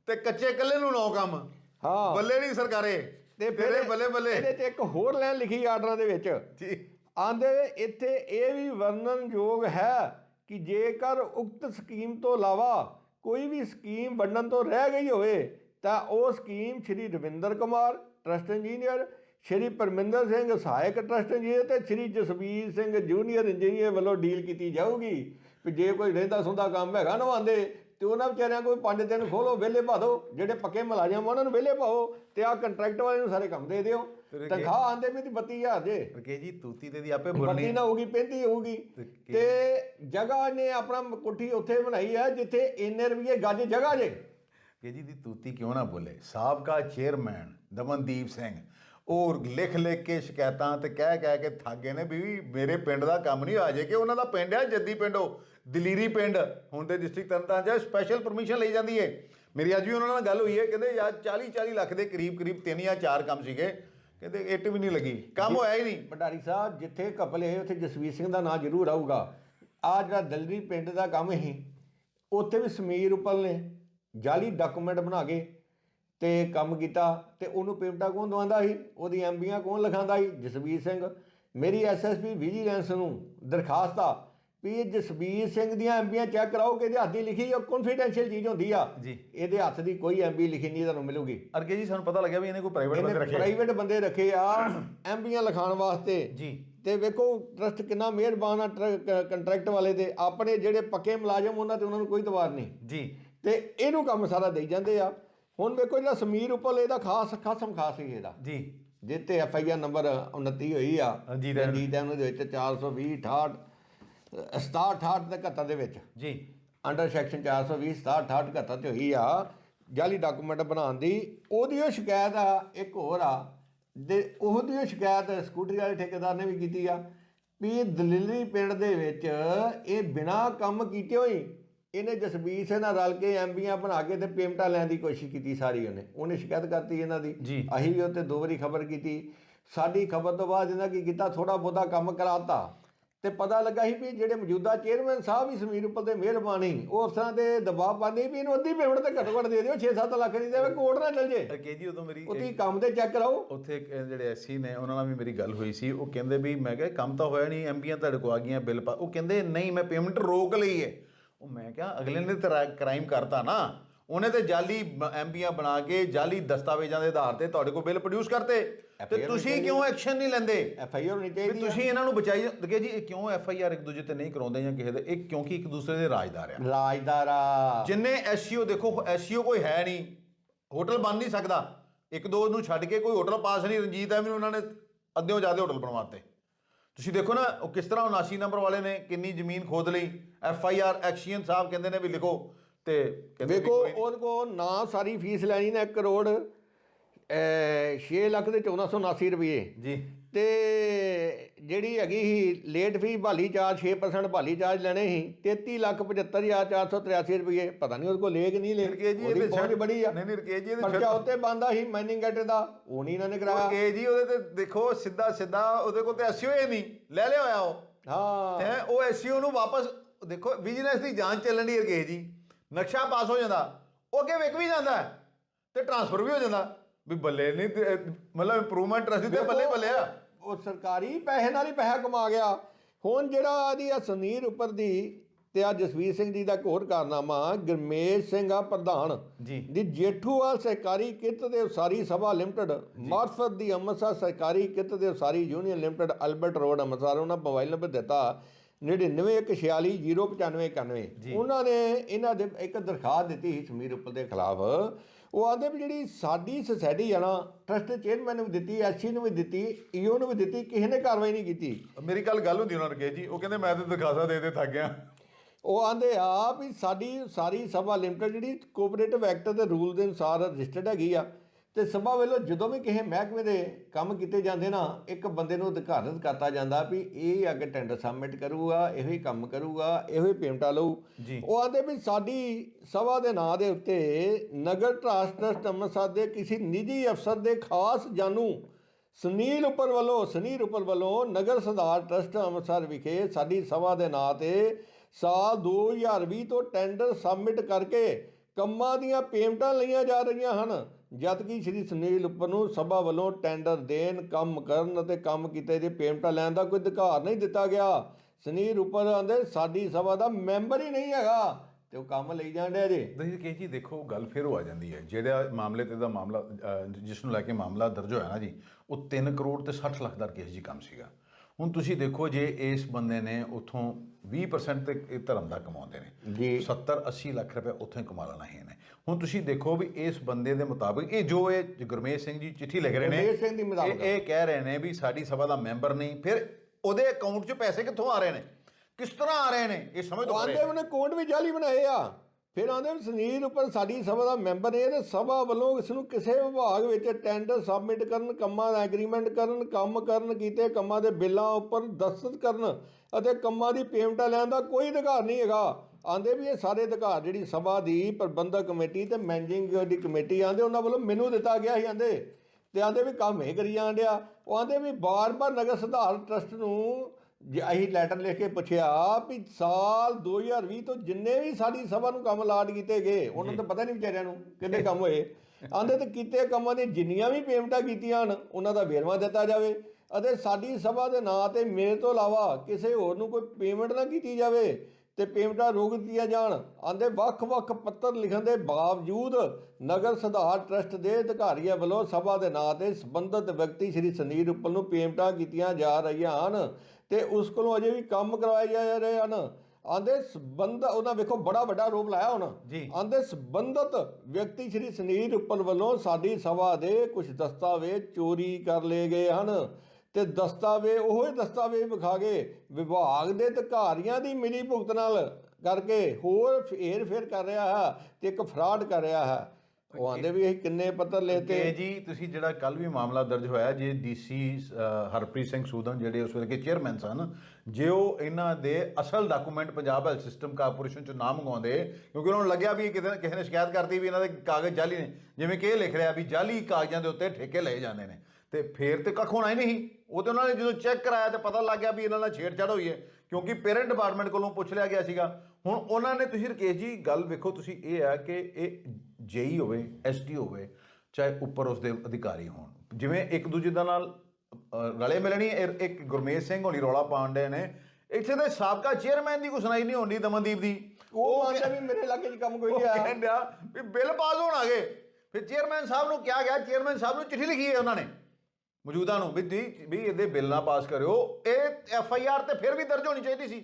ਤੇ ਕੱਚੇ ਕੱਲੇ ਨੂੰ ਨੌ ਕੰਮ।
ਹਾਂ।
ਬੱਲੇ ਨਹੀਂ ਸਰਕਾਰੇ।
ਤੇ
ਤੇਰੇ ਬੱਲੇ ਬੱਲੇ।
ਇਹਦੇ ਤੇ ਇੱਕ ਹੋਰ ਲਾਈਨ ਲਿਖੀ ਆਰਡਰਾਂ ਦੇ ਵਿੱਚ।
ਜੀ।
ਆਂਦੇ ਇੱਥੇ ਇਹ ਵੀ ਵਰਣਨਯੋਗ ਹੈ ਕਿ ਜੇਕਰ ਉਕਤ ਸਕੀਮ ਤੋਂ ਇਲਾਵਾ ਕੋਈ ਵੀ ਸਕੀਮ ਵੰਡਣ ਤੋਂ ਰਹਿ ਗਈ ਹੋਵੇ, ਤਾਂ ਉਹ scheme Shri Ravinder Kumar trust engineer, Shri Parminder Singh ਸਹਾਇਕ ਟਰਸਟ ਇੰਜੀਨੀਅਰ ਤੇ ਸ਼੍ਰੀ ਜਸਵੀਰ ਸਿੰਘ ਜੂਨੀਅਰ ਇੰਜੀਨੀਅਰ ਵੱਲੋਂ ਡੀਲ ਕੀਤੀ ਜਾਊਗੀ। ਵੀ ਜੇ ਕੋਈ ਰਹਿੰਦਾ ਸੁੰਦਾ ਕੰਮ ਹੈਗਾ ਨਾ ਆਂਦੇ ਤੇ ਉਹਨਾਂ ਵਿਚਾਰਿਆਂ ਕੋਈ ਪੰਜ ਦਿਨ ਖੋਲੋ, ਵਿਹਲੇ ਪਾ ਦਿਓ, ਜਿਹੜੇ ਪੱਕੇ ਮੁਲਾਜ਼ਮ ਆ, ਉਹਨਾਂ ਨੂੰ ਵਿਹਲੇ ਪਾਓ ਤੇ ਆਹ ਕੰਟਰੈਕਟ ਵਾਲੇ ਨੂੰ ਸਾਰੇ ਕੰਮ ਦੇ ਦਿਓ। ਤਨਖਾਹ ਆਂਦੇ ਵੀ ਤੇ 32000 ਜੇ
ਰਕੇ ਜੀ ਤੂਤੀ ਤੇ ਦੀ ਆਪੇ
ਬੱਤੀ
ਬੋਲਣੀ
ਨਾ ਹੋਊਗੀ ਪੈਂਤੀ ਹੋਊਗੀ।
ਤੇ ਕੀ-
ਤੇ ਜਗ੍ਹਾ ਨੇ ਆਪਣਾ ਕੋਠੀ ਉੱਥੇ ਬਣਾਈ ਹੈ ਜਿੱਥੇ ਇੰਨੇ ਰੁਪਏ ਗੱਜ ਜਗ੍ਹਾ ਜੇ।
ਕਿ ਜੀ ਦੀ ਤੂਤੀ ਕਿਉਂ ਨਾ ਬੋਲੇ? ਸਾਬਕਾ ਚੇਅਰਮੈਨ ਦਮਨਦੀਪ ਸਿੰਘ ਉਹ ਲਿਖ ਲਿਖ ਕੇ ਸ਼ਿਕਾਇਤਾਂ ਤੇ ਕਹਿ ਕਹਿ ਕੇ ਥਾਗੇ ਨੇ ਵੀ ਮੇਰੇ ਪਿੰਡ ਦਾ ਕੰਮ ਨਹੀਂ ਆ ਜੇ ਕਿ ਉਹਨਾਂ ਦਾ ਪਿੰਡ ਹੈ ਜੱਦੀ ਪਿੰਡ ਦਲੀਰੀ ਪਿੰਡ। ਹੁਣ ਤੇ ਡਿਸਟ੍ਰਿਕਟ ਤਰਨਤਾਰਨ ਚ ਸਪੈਸ਼ਲ ਪਰਮਿਸ਼ਨ ਲਈ ਜਾਂਦੀ ਹੈ ਮੇਰੀ ਅੱਜ ਵੀ ਉਹਨਾਂ ਨਾਲ ਗੱਲ ਹੋਈ ਹੈ ਕਹਿੰਦੇ ਯਾਰ 40 40 ਲੱਖ ਦੇ ਕਰੀਬ ਕਰੀਬ ਤਿੰਨ ਜਾਂ ਚਾਰ ਕੰਮ ਸੀਗੇ। ਕਹਿੰਦੇ ਇੱਟ ਵੀ ਨਹੀਂ ਲੱਗੀ। ਕੰਮ ਹੋਇਆ ਹੀ ਨਹੀਂ।
ਭੰਡਾਰੀ ਸਾਹਿਬ ਜਿੱਥੇ ਕਪਲੇ ਉੱਥੇ ਜਸਵੀਰ ਸਿੰਘ ਦਾ ਨਾਂ ਜ਼ਰੂਰ ਆਊਗਾ। ਆ ਜਿਹੜਾ ਦਲਰੀ ਪਿੰਡ ਦਾ ਕੰਮ ਸੀ ਉੱਥੇ ਵੀ ਸਮੀਰ ਉਪਲ ਨੇ ਜਾਲੀ ਡਾਕੂਮੈਂਟ ਬਣਾ ਕੇ ਤੇ ਕੰਮ ਕੀਤਾ ਤੇ ਉਹਨੂੰ ਪੇਮੈਂਟਾਂ ਕੌਣ ਦਵਾਉਂਦਾ ਸੀ? ਉਹਦੀ ਐਮਬੀਆਂ ਕੌਣ ਲਿਖਾਉਂਦਾ ਸੀ? ਜਸਵੀਰ ਸਿੰਘ। ਮੇਰੀ ਐਸਐਸਪੀ ਵਿਜੀਲੈਂਸ ਨੂੰ ਦਰਖਾਸਤ ਆ ਵੀ ਇਹ ਜਸਵੀਰ ਸਿੰਘ ਦੀਆਂ ਐਮਬੀਆਂ ਚੈੱਕ ਕਰਾਓ ਕਿ ਇਹਦੇ ਹੱਥ ਦੀ ਲਿਖੀ ਉਹ ਕੌਨਫੀਡੈਂਸ਼ੀਅਲ ਚੀਜ਼ ਹੁੰਦੀ ਆ।
ਜੀ।
ਇਹਦੇ ਹੱਥ ਦੀ ਕੋਈ ਐਮਬੀ ਲਿਖੀ ਨਹੀਂ ਤੁਹਾਨੂੰ ਮਿਲੂਗੀ।
ਅਰਗੇ ਜੀ ਸਾਨੂੰ ਪਤਾ ਲੱਗਿਆ ਵੀ ਇਹਨੇ ਕੋਈ ਪ੍ਰਾਈਵੇਟ ਬੰਦੇ ਰੱਖੇ
ਪ੍ਰਾਈਵੇਟ ਬੰਦੇ ਰੱਖੇ ਆ ਐਮਬੀਆਂ ਲਿਖਾਉਣ ਵਾਸਤੇ।
ਜੀ।
ਤੇ ਵੇਖੋ ਟਰਸਟ ਕਿੰਨਾ ਮਿਹਰਬਾਨ ਆ ਕੰਟਰੈਕਟ ਵਾਲੇ ਦੇ। ਆਪਣੇ ਜਿਹੜੇ ਪੱਕੇ ਮੁਲਾਜ਼ਮ ਉਹਨਾਂ ਤੇ ਉਹਨਾਂ ਨੂੰ ਕੋਈ ਤਵਾਰ ਨਹੀਂ।
ਜੀ।
ਤੇ ਇਹਨੂੰ ਕੰਮ ਸਾਰਾ ਦੇਈ ਜਾਂਦੇ ਆ। ਹੁਣ ਵੇਖੋ ਜਿਹੜਾ ਸਮੀਰ ਉੱਪਲ ਇਹਦਾ ਖਾਸ ਖਾਸਮ ਖਾਸ ਹੀ ਇਹਦਾ।
ਜੀ।
ਜਿੱਤੇ ਐਫ ਆਈ ਆਰ ਨੰਬਰ 29 ਹੋਈ ਆ
ਐਨ-
ਰਣਜੀਤ ਐਨ ਦੇ ਵਿੱਚ 420 68 67 68 ਤੇ 71 ਦੇ ਵਿੱਚ।
ਜੀ।
ਅੰਡਰ ਸੈਕਸ਼ਨ 420 67 68 71 ਤੇ ਹੋਈ ਆ। ਜਾਲੀ ਡਾਕੂਮੈਂਟ ਬਣਾਉਣ ਦੀ। ਉਹਦੀ ਉਹ ਸ਼ਿਕਾਇਤ ਆ ਇੱਕ ਹੋਰ ਆ। ਦੇ ਉਹਦੀ ਉਹ ਸ਼ਿਕਾਇਤ ਸਕੂਟਰੀ ਵਾਲੇ ਠੇਕੇਦਾਰ ਨੇ ਵੀ ਕੀਤੀ ਆ ਵੀ ਇਹ ਦਲਿਲਰੀ ਪਿੰਡ ਦੇ ਵਿੱਚ ਇਹ ਬਿਨਾ ਕੰਮ ਕੀਤੇ ਹੋਈ ਇਹਨੇ ਜਸਬੀਰ ਸਿੰਘ ਨਾਲ ਰਲ ਕੇ ਐਮਬੀਆਂ ਬਣਾ ਕੇ ਤੇ ਪੇਮੈਂਟਾਂ ਲੈਣ ਦੀ ਕੋਸ਼ਿਸ਼ ਕੀਤੀ ਸਾਰੀ ਉਹਨੇ। ਉਹਨੇ ਸ਼ਿਕਾਇਤ ਕਰਤੀ ਇਹਨਾਂ ਦੀ। ਅਸੀਂ ਵੀ ਉੱਤੇ ਦੋ ਵਾਰੀ ਖਬਰ ਕੀਤੀ। ਸਾਡੀ ਖਬਰ ਤੋਂ ਬਾਅਦ ਇਹਨਾਂ ਕੀ ਕੀਤਾ? ਥੋੜਾ ਬਹੁਤਾ ਕੰਮ ਕਰਾਤਾ ਤੇ ਪਤਾ ਲੱਗਾ ਸੀ ਵੀ ਜਿਹੜੇ ਮੌਜੂਦਾ ਚੇਅਰਮੈਨ ਸਾਹਿਬ ਵੀ ਸਮੀਰ ਉੱਪਰ ਦੇ ਮਿਹਰਬਾਨੀ ਉਹ ਅਫਸਰਾਂ ਤੇ ਦਬਾਅ ਪਾਉਂਦੇ ਵੀ ਇਹਨੂੰ ਅੱਧੀ ਪੇਮੈਂਟ ਤੇ ਘੱਟੋ ਘੱਟ ਦੇ ਦਿਓ 6-7 ਲੱਖ ਦੀ ਦੇਵੇ ਕੋਰਟ ਨਾ ਚਲ ਜੇ।
ਅਰਗੇ ਜੀ ਉਦੋਂ ਮੇਰੀ
ਉਹ ਤੁਸੀਂ ਕੰਮ ਦੇ ਚੈੱਕ ਕਰਾਓ।
ਉੱਥੇ ਜਿਹੜੇ ਐਸਸੀ ਨੇ ਉਹਨਾਂ ਨਾਲ ਵੀ ਮੇਰੀ ਗੱਲ ਹੋਈ ਸੀ ਉਹ ਕਹਿੰਦੇ ਵੀ ਮੈਂ ਕਿਹਾ ਕੰਮ ਤਾਂ ਹੋਇਆ ਨਹੀਂ ਐਮਪੀਆਂ ਤੁਹਾਡੇ ਕੋ ਆ ਗਈਆਂ ਬਿੱਲ ਪਾ ਉਹ ਕਹਿੰਦੇ ਨਹੀਂ ਮੈਂ ਪੇਮੈਂਟ ਰੋਕ ਲਈ ਹੈ ਉਹ ਮੈਂ ਕਿਹਾ ਅਗਲੇ ਨੇ ਤਾਂ ਕ੍ਰਾਈਮ ਕਰਤਾ ਨਾ ਉਹਨੇ ਤੇ ਜਾਲੀ ਐਮਪੀਆਂ ਬਣਾ ਕੇ ਜਾਲੀ ਦਸਤਾਵੇਜ਼ਾਂ ਦੇ ਆਧਾਰ ਤੇ ਤੁਹਾਡੇ ਕੋਲ ਬਿੱਲ ਪ੍ਰੋਡਿਊਸ ਕਰਤੇ। ਤੇ ਤੁਸੀਂ ਕਿਉਂ ਐਕਸ਼ਨ ਨਹੀਂ ਲੈਂਦੇ?
ਐਫ ਆਈ ਆਰ
ਵੀ
ਚਾਹੀਦੀ
ਤੁਸੀਂ ਇਹਨਾਂ ਨੂੰ ਬਚਾਈ ਦੇਖਿਏ ਜੀ ਇਹ ਕਿਉਂ ਐਫ ਆਈ ਆਰ ਇੱਕ ਦੂਜੇ ਤੇ ਨਹੀਂ ਕਰਾਉਂਦੇ ਜਾਂ ਕਿਸੇ ਦੇ? ਇਹ ਕਿਉਂਕਿ ਇੱਕ ਦੂਸਰੇ ਦੇ ਰਾਜਦਾਰ ਆ।
ਰਾਜਦਾਰਾ
ਜਿੰਨੇ ਐਸਈਓ ਦੇਖੋ ਐਸਈਓ ਕੋਈ ਹੈ ਨਹੀਂ। ਹੋਟਲ ਬਣ ਨਹੀਂ ਸਕਦਾ। ਇੱਕ ਦੋ ਨੂੰ ਛੱਡ ਕੇ ਕੋਈ ਹੋਟਲ ਪਾਸ ਨਹੀਂ। ਰਣਜੀਤ ਐਵੇਂ ਉਹਨਾਂ ਨੇ ਅੱਧਿਓਂ ਜ਼ਿਆਦਾ ਹੋਟਲ ਬਣਵਾਤੇ ਤੁਸੀਂ ਦੇਖੋ ਨਾ ਉਹ ਕਿਸ ਤਰ੍ਹਾਂ 79 ਨੰਬਰ ਵਾਲੇ ਨੇ ਕਿੰਨੀ ਜ਼ਮੀਨ ਖੋਦ ਲਈ। ਐਫ ਆਈ ਆਰ ਐਕਸੀਅਨ ਸਾਹਿਬ ਕਹਿੰਦੇ ਨੇ ਵੀ ਲਿਖੋ ਤੇ
ਵੇਖੋ
ਨਹੀਂ।
ਉਹਦੇ ਕੋ ਨਾ ਸਾਰੀ ਫੀਸ ਲੈਣੀ ਨਾ 1 ਕਰੋੜ। 6 ਲੱਖ ਦੇ 1479 ਰੁਪਏ
ਜੀ।
ਤੇ ਜਿਹੜੀ ਹੈਗੀ ਸੀ ਲੇਟ ਫੀ ਭਾਲੀ ਚਾਰਜ 6% ਭਾਲੀ ਚਾਰਜ ਲੈਣੇ ਸੀ 33 ਲੱਖ 75483 ਰੁਪਏ ਪਤਾ ਨਹੀਂ ਉਹਦੇ ਕੋਲ ਲੈ ਕਿ ਨਹੀਂ ਲੈ
ਰਕੇ ਜੀ
ਪਹੁੰਚ
ਛੱਡ-
ਬੜੀ ਆ।
ਨਹੀਂ ਨਹੀਂ ਰਕੇ ਜੀ
ਪਰਚਾ ਉੱਤੇ ਬੰਦਾ ਸੀ ਮਾਈਨਿੰਗ ਐਕਟ ਦਾ ਉਹ ਨਹੀਂ ਇਹਨਾਂ ਨੇ ਕਰਾਇਆ।
ਰਕੇ ਜੀ ਉਹਦੇ ਤੇ ਦੇਖੋ ਸਿੱਧਾ ਸਿੱਧਾ ਉਹਦੇ ਕੋਲ ਤੇ ਐਸਈਓ ਹੀ ਨਹੀਂ। ਲੈ ਲਿਆ ਹੋਇਆ ਉਹ।
ਹਾਂ।
ਹੈ ਉਹ ਐਸਈਓ ਨੂੰ ਵਾਪਸ ਦੇਖੋ ਵਿਜੀਲੈਂਸ ਦੀ ਜਾਂਚ ਚੱਲਣ ਦੀ ਰਕੇ ਜੀ ਨਕਸ਼ਾ ਪਾਸ ਹੋ ਜਾਂਦਾ। ਉਹ ਅੱਗੇ ਵਿਕ ਵੀ ਜਾਂਦਾ। ਤੇ ਟਰਾਂਸਫਰ ਵੀ ਹੋ ਜਾਂਦਾ। ਵੀ ਬੱਲੇ ਨਹੀਂ ਤੇ, ਅਹ, ਮਤਲਬ ਇੰਪਰੂਵਮੈਂਟ ਟਰਸਟ ਤੇ ਬੱਲੇ ਬੱਲੇ ਆ
ਉਹ ਸਰਕਾਰੀ ਪੈਸੇ ਨਾਲ ਹੀ ਪੈਸਾ ਕਮਾ ਗਿਆ। ਹੁਣ ਜਿਹੜਾ ਆਦੀ ਆ ਸੁਨੀਰ ਉੱਪਰ ਦੀ ਤੇ ਆ ਜਸਵੀਰ ਸਿੰਘ ਜੀ ਦਾ ਇੱਕ ਹੋਰ ਕਾਰਨਾਮਾ ਗਰਮੇਸ਼ ਸਿੰਘ ਆ ਪ੍ਰਧਾਨ
ਜੀ।
ਦੀ ਜੇਠੂਵਾਲ ਸਹਿਕਾਰੀ ਕਿੱਤ ਦੇ ਉਸਾਰੀ ਸਭਾ ਲਿਮਟਿਡ ਮਾਰਫਤ ਦੀ ਅੰਮ੍ਰਿਤਸਰ ਸਹਿਕਾਰੀ ਕਿੱਤ ਦੇ ਉਸਾਰੀ union limited Albert road Amritsar ਉਹਨਾਂ ਮੋਬਾਈਲ ਨੰਬਰ ਦਿੱਤਾ 9914609191 ਉਹਨਾਂ ਨੇ ਇਹਨਾਂ ਦੇ ਇੱਕ ਦਰਖਾਸਤ ਦਿੱਤੀ ਸੀ ਸਮੀਰ ਉੱਪਲ ਦੇ ਖਿਲਾਫ ਉਹ ਆਂਦੇ ਵੀ ਜਿਹੜੀ ਸਾਡੀ ਸੁਸਾਇਟੀ ਆ ਨਾ ਟਰਸਟ ਚੇਅਰਮੈਨ ਨੂੰ ਵੀ ਦਿੱਤੀ ਐਸਸੀ ਨੂੰ ਵੀ ਦਿੱਤੀ ਈਓ ਨੂੰ ਵੀ ਦਿੱਤੀ ਕਿਸੇ ਨੇ ਕਾਰਵਾਈ ਨਹੀਂ ਕੀਤੀ।
ਮੇਰੀ ਕੱਲ ਗੱਲ ਹੁੰਦੀ ਉਹਨਾਂ ਰਕੇ ਜੀ ਉਹ ਕਹਿੰਦੇ ਮੈਂ ਤੇ ਦਿਖਾਸਾ ਦੇ ਦੇ ਥੱਕ ਗਿਆ।
ਉਹ ਆਂਦੇ ਆ ਵੀ ਸਾਡੀ ਸਾਰੀ ਸਭਾ ਲਿਮਟਿਡ ਜਿਹੜੀ ਕੋਆਪਰੇਟਿਵ ਐਕਟ ਦੇ ਰੂਲ ਦੇ ਅਨੁਸਾਰ ਰਜਿਸਟਰਡ ਹੈਗੀ ਆ ਤੇ ਸਭਾ ਵੱਲੋਂ ਜਦੋਂ ਵੀ ਕਿਸੇ ਮਹਿਕਮੇ ਦੇ ਕੰਮ ਕੀਤੇ ਜਾਂਦੇ ਨਾ ਇੱਕ ਬੰਦੇ ਨੂੰ ਅਧਿਕਾਰਤ ਕਰਤਾ ਜਾਂਦਾ ਵੀ ਇਹ ਅੱਗੇ ਟੈਂਡਰ ਸਬਮਿਟ ਕਰੂਗਾ ਇਹੋ ਹੀ ਕੰਮ ਕਰੂਗਾ ਇਹੋ ਹੀ ਪੇਮੈਂਟਾਂ ਲਊ। ਉਹ ਆਂਦੇ ਵੀ ਸਾਡੀ ਸਭਾ ਦੇ ਨਾਂ ਦੇ ਉੱਤੇ ਨਗਰ ਟਰਸਟ ਟਰਸਟ ਅੰਮ੍ਰਿਤਸਰ ਦੇ ਕਿਸੇ ਨਿੱਜੀ ਅਫਸਰ ਦੇ ਖਾਸ ਜਾਣੂ ਸੁਨੀਲ ਉੱਪਰ ਵੱਲੋਂ ਸੁਨੀਲ ਉੱਪਰ ਵੱਲੋਂ ਨਗਰ ਸੁਧਾਰ ਟਰਸਟ ਅੰਮ੍ਰਿਤਸਰ ਵਿਖੇ ਸਾਡੀ ਸਭਾ ਦੇ ਨਾਂ ਤੇ ਸਾਲ 2020 ਤੋਂ ਟੈਂਡਰ ਸਬਮਿਟ ਕਰਕੇ ਕੰਮਾਂ ਦੀਆਂ ਪੇਮੈਂਟਾਂ ਲਈਆਂ ਜਾ ਰਹੀਆਂ ਹਨ ਜਦ ਕਿ ਸ਼੍ਰੀ ਸੁਨੀਲ ਉੱਪਰ ਨੂੰ ਸਭਾ ਵੱਲੋਂ ਟੈਂਡਰ ਦੇਣ ਕੰਮ ਕਰਨ ਅਤੇ ਕੰਮ ਕੀਤੇ ਦੇ ਪੇਮੈਂਟਾਂ ਲੈਣ ਦਾ ਕੋਈ ਅਧਿਕਾਰ ਨਹੀਂ ਦਿੱਤਾ ਗਿਆ। ਸੁਨੀਲ ਉੱਪਰ ਆਂਦੇ ਸਾਡੀ ਸਭਾ ਦਾ ਮੈਂਬਰ ਹੀ ਨਹੀਂ ਹੈਗਾ। ਤੇ ਉਹ ਕੰਮ ਲਈ ਜਾਣ ਡਿਆ ਜੇ।
ਤੁਸੀਂ ਕਹੇ ਜੀ ਦੇਖੋ ਗੱਲ ਫਿਰ ਉਹ ਆ ਜਾਂਦੀ ਹੈ। ਜਿਹੜਾ ਮਾਮਲੇ ਤੇ ਦਾ ਮਾਮਲਾ ਜਿਸ ਨੂੰ ਲੈ ਕੇ ਮਾਮਲਾ ਦਰਜ ਹੋਇਆ ਨਾ ਜੀ ਉਹ 3 ਕਰੋੜ ਤੇ 60 ਲੱਖ ਦਾ ਕੇਸ ਜੀ ਕੰਮ ਸੀਗਾ। ਹੁਣ ਤੁਸੀਂ ਦੇਖੋ ਜੇ ਇਸ ਬੰਦੇ ਨੇ ਉਥੋਂ 20% ਤੇ ਧਰਮ ਦਾ ਕਮਾਉਂਦੇ ਨੇ
ਜੀ।
70 80 ਲੱਖ ਰੁਪਏ ਉੱਥੋਂ ਹੀ ਕਮਾ ਲੈਣਾ ਹੈ ਨੇ ਹੁਣ ਤੁਸੀਂ ਦੇਖੋ ਵੀ ਇਸ ਬੰਦੇ ਦੇ ਮੁਤਾਬਕ ਇਹ ਜੋ ਇਹ ਗੁਰਮੇਸ਼ ਸਿੰਘ ਜੀ ਚਿੱਠੀ ਲਿਖ ਰਹੇ ਨੇ
ਗੁਰਮੇਸ਼ ਸਿੰਘ ਦੀ ਮੁਤਾਬਕ।
ਇਹ- ਕਹਿ ਰਹੇ ਨੇ ਵੀ ਸਾਡੀ ਸਭਾ ਦਾ ਮੈਂਬਰ ਨਹੀਂ ਫਿਰ ਉਹਦੇ ਅਕਾਊਂਟ 'ਚ ਪੈਸੇ ਕਿੱਥੋਂ ਆ ਰਹੇ ਨੇ? ਕਿਸ ਤਰ੍ਹਾਂ ਆ ਰਹੇ ਨੇ? ਇਹ ਸਮਝ ਤੋਂ
ਆਂਦੇ
ਪਰੇ
ਉਹਨੇ ਕੋਡ ਵੀ ਜਾਲੀ ਬਣਾਏ ਆ। ਫਿਰ ਆਂਦੇ ਸੁਨੀਲ ਉੱਪਰ ਸਾਡੀ ਸਭਾ ਦਾ ਮੈਂਬਰ ਹੈ ਤੇ ਸਭਾ ਵੱਲੋਂ ਇਸ ਨੂੰ ਕਿਸੇ ਵਿਭਾਗ ਵਿੱਚ ਟੈਂਡਰ ਸਬਮਿਟ ਕਰਨ ਕੰਮਾਂ ਦਾ ਐਗਰੀਮੈਂਟ ਕਰਨ ਕੰਮ ਕਰਨ ਕੀਤੇ ਕੰਮਾਂ ਦੇ ਬਿੱਲਾਂ ਉੱਪਰ ਦਸਤਖਤ ਕਰਨ ਅਤੇ ਕੰਮਾਂ ਦੀ ਪੇਮੈਂਟਾਂ ਲੈਣ ਦਾ ਕੋਈ ਅਧਿਕਾਰ ਨਹੀਂ ਹੈਗਾ। ਆਂਦੇ ਵੀ ਇਹ ਸਾਰੇ ਅਧਿਕਾਰ ਜਿਹੜੀ ਸਭਾ ਦੀ ਪ੍ਰਬੰਧਕ ਕਮੇਟੀ ਤੇ ਮੈਨੇਜਿੰਗ ਦੀ ਕਮੇਟੀ ਆਂਦੇ ਉਹਨਾਂ ਵੱਲੋਂ ਮੈਨੂੰ ਦਿੱਤਾ ਗਿਆ ਸੀ ਆਂਦੇ। ਤੇ ਆਂਦੇ ਵੀ ਕੰਮ ਇਹ ਕਰੀ ਜਾਣ ਡਿਆ। ਉਹ ਆਂਦੇ ਵੀ ਬਾਰ-ਬਾਰ ਨਗਰ ਸੁਧਾਰ ਟਰਸਟ ਨੂੰ ਜੇ ਅਸੀਂ ਲੈਟਰ ਲਿਖ ਕੇ ਪੁੱਛਿਆ ਵੀ ਸਾਲ 2020 ਤੋਂ ਜਿੰਨੇ ਵੀ ਸਾਡੀ ਸਭਾ ਨੂੰ ਕੰਮ ਲਾਟ ਕੀਤੇ ਗਏ ਉਹਨਾਂ ਨੂੰ ਤਾਂ ਪਤਾ ਨਹੀਂ ਵਿਚਾਰਿਆਂ ਨੂੰ ਕਿੰਨੇ ਕੰਮ ਹੋਏ। ਆਂਦੇ ਤੇ ਕੀਤੇ ਕੰਮਾਂ ਦੀਆਂ ਜਿੰਨੀਆਂ ਵੀ ਪੇਮੈਂਟਾਂ ਕੀਤੀਆਂ ਹਨ ਉਹਨਾਂ ਦਾ ਵੇਰਵਾ ਦਿੱਤਾ ਜਾਵੇ ਅਤੇ ਸਾਡੀ ਸਭਾ ਦੇ ਨਾਂ ਤੇ ਮੇਰੇ ਤੋਂ ਇਲਾਵਾ ਕਿਸੇ ਹੋਰ ਨੂੰ ਕੋਈ ਪੇਮੈਂਟ ਨਾ ਕੀਤੀ ਜਾਵੇ। ਤੇ ਪੇਮੈਂਟਾਂ ਰੋਕ ਦਿੱਤੀਆਂ ਜਾਣ। ਆਂਦੇ ਵੱਖ-ਵੱਖ ਪੱਤਰ ਲਿਖਣ ਦੇ ਬਾਵਜੂਦ ਨਗਰ ਸੁਧਾਰ ਟਰਸਟ ਦੇ ਅਧਿਕਾਰੀਆਂ ਵੱਲੋਂ ਸਭਾ ਦੇ ਨਾਂ ਤੇ ਸੰਬੰਧਿਤ ਵਿਅਕਤੀ ਸ਼੍ਰੀ ਸੁਨੀਲ ਉੱਪਲ ਨੂੰ ਪੇਮੈਂਟਾਂ ਕੀਤੀਆਂ ਜਾ ਰਹੀਆਂ ਹਨ ਤੇ ਉਸ ਕੋਲੋਂ ਅਜੇ ਵੀ ਕੰਮ ਕਰਵਾਏ ਜਾ ਰਹੇ ਹਨ। ਆਂਦੇ ਸੰਬੰਧ ਉਹਨਾਂ ਵੇਖੋ ਬੜਾ ਵੱਡਾ ਰੂਪ ਲਾਇਆ ਹੁਣ। ਆਂਦੇ ਸੰਬੰਧਿਤ ਵਿਅਕਤੀ ਸ਼੍ਰੀ ਸੁਨੀਲ ਉੱਪਲ ਵੱਲੋਂ ਸਾਡੀ ਸਭਾ ਦੇ ਕੁਝ ਦਸਤਾਵੇਜ਼ ਚੋਰੀ ਕਰ ਲਏ ਗਏ ਹਨ। ਤੇ ਦਸਤਾਵੇਜ਼ ਉਹ ਹੀ ਦਸਤਾਵੇਜ਼ ਵਿਖਾ ਕੇ ਵਿਭਾਗ ਦੇ ਅਧਿਕਾਰੀਆਂ ਦੀ ਮਿਲੀ ਭੁਗਤ ਨਾਲ ਕਰਕੇ ਹੋਰ ਫੇਰ ਫੇਰ ਕਰ ਰਿਹਾ ਹੈ ਤੇ ਇੱਕ ਫਰਾਡ ਕਰ ਰਿਹਾ ਹੈ। ਉਹ ਆਂਦੇ ਵੀ ਅਸੀਂ ਕਿੰਨੇ ਪੱਤਰ ਲੈਤੇ
ਜੀ ਤੁਸੀਂ ਜਿਹੜਾ ਕੱਲ ਵੀ ਮਾਮਲਾ ਦਰਜ ਹੋਇਆ ਜੇ ਡੀਸੀ ਹਰਪ੍ਰੀਤ ਸਿੰਘ ਸੂਦਨ ਜਿਹੜੇ ਉਸ ਵੇਲੇ ਕੇ ਚੇਅਰਮੈਨ ਸਨ ਜੇ ਉਹ ਇਹਨਾਂ ਦੇ ਅਸਲ document Punjab health system corporation ਚੋਂ ਨਾ ਮੰਗਵਾਉਂਦੇ ਕਿਉਂਕਿ ਉਹਨਾਂ ਨੂੰ ਲੱਗਿਆ ਵੀ ਇਹ ਕਿਤੇ ਕਿਸੇ ਨੇ ਸ਼ਿਕਾਇਤ ਕਰਤੀ ਵੀ ਇਹਨਾਂ ਦੇ ਕਾਗਜ਼ ਜਾਲੀ ਨੇ। ਜਿਵੇਂ ਕਿ ਇਹ ਲਿਖ ਰਿਹਾ ਵੀ ਜਾਲੀ ਕਾਗਜ਼ਾਂ ਦੇ ਉੱਤੇ ਠੇਕੇ ਲਏ ਜਾਂਦੇ ਨੇ। ਤੇ ਫੇਰ ਤੇ ਕੱਖ ਹੋਣਾ ਹੀ ਨਹੀਂ। ਉਹ ਤੇ ਉਹਨਾਂ ਨੇ ਜਦੋਂ ਚੈੱਕ ਕਰਾਇਆ ਤੇ ਪਤਾ ਲੱਗ ਗਿਆ ਵੀ ਇਹਨਾਂ ਨਾਲ ਛੇੜਛਾੜ ਹੋਈ ਹੈ ਕਿਉਂਕਿ ਪੇਰੈਂਟ ਡਿਪਾਰਟਮੈਂਟ ਕੋਲੋਂ ਪੁੱਛ ਲਿਆ ਗਿਆ ਸੀਗਾ। ਹੁਣ ਉਹਨਾਂ ਨੇ ਤੁਸੀਂ ਰਕੇਸ਼ ਜੀ ਗੱਲ ਵੇਖੋ ਤੁਸੀਂ ਇਹ ਹੈ ਕਿ ਇਹ ਜੇਈ ਹੋਵੇ ਐਸਟੀ ਹੋਵੇ ਚਾਹੇ ਉੱਪਰ ਉਸਦੇ ਅਧਿਕਾਰੀ ਹੋਣ। ਜਿਵੇਂ ਇੱਕ ਦੂਜੇ ਦਾ ਨਾਲ ਰਲੇ ਮਿਲਣੀ ਇੱਕ ਗੁਰਮੇਸ਼ ਸਿੰਘ ਹੋਣੀ ਰੌਲਾ ਪਾਉਂਦੇ ਨੇ। ਇੱਥੇ ਦੇ ਸਾਬਕਾ ਚੇਅਰਮੈਨ ਦੀ ਕੋਈ ਸੁਣਾਈ ਨਹੀਂ ਹੁੰਦੀ ਦਮਨਦੀਪ ਦੀ।
ਉਹ ਆਂਦਾ ਵੀ ਮੇਰੇ ਇਲਾਕੇ 'ਚ ਕੰਮ ਕੋਈ ਨਹੀਂ ਆਇਆ।
ਕਹਿੰਦਾ ਵੀ ਬਿੱਲ ਪਾਸ ਹੋਣ ਆ ਗਏ। ਫਿਰ ਚੇਅਰਮੈਨ ਸਾਹਿਬ ਨੂੰ ਕਿਹਾ ਗਿਆ ਚੇਅਰਮੈਨ ਸਾਹਿਬ ਨੂੰ ਚਿੱਠੀ ਲਿਖੀ ਹੈ ਉਹਨਾਂ ਨੇ। ਮੌਜੂਦਾ ਨੂੰ ਵੀ ਜੀ ਵੀ ਇਹਦੇ ਬਿੱਲ ਨਾ ਪਾਸ ਕਰਿਓ। ਇਹ ਐਫ ਆਈ ਆਰ ਤੇ ਫਿਰ ਵੀ ਦਰਜ ਹੋਣੀ ਚਾਹੀਦੀ ਸੀ।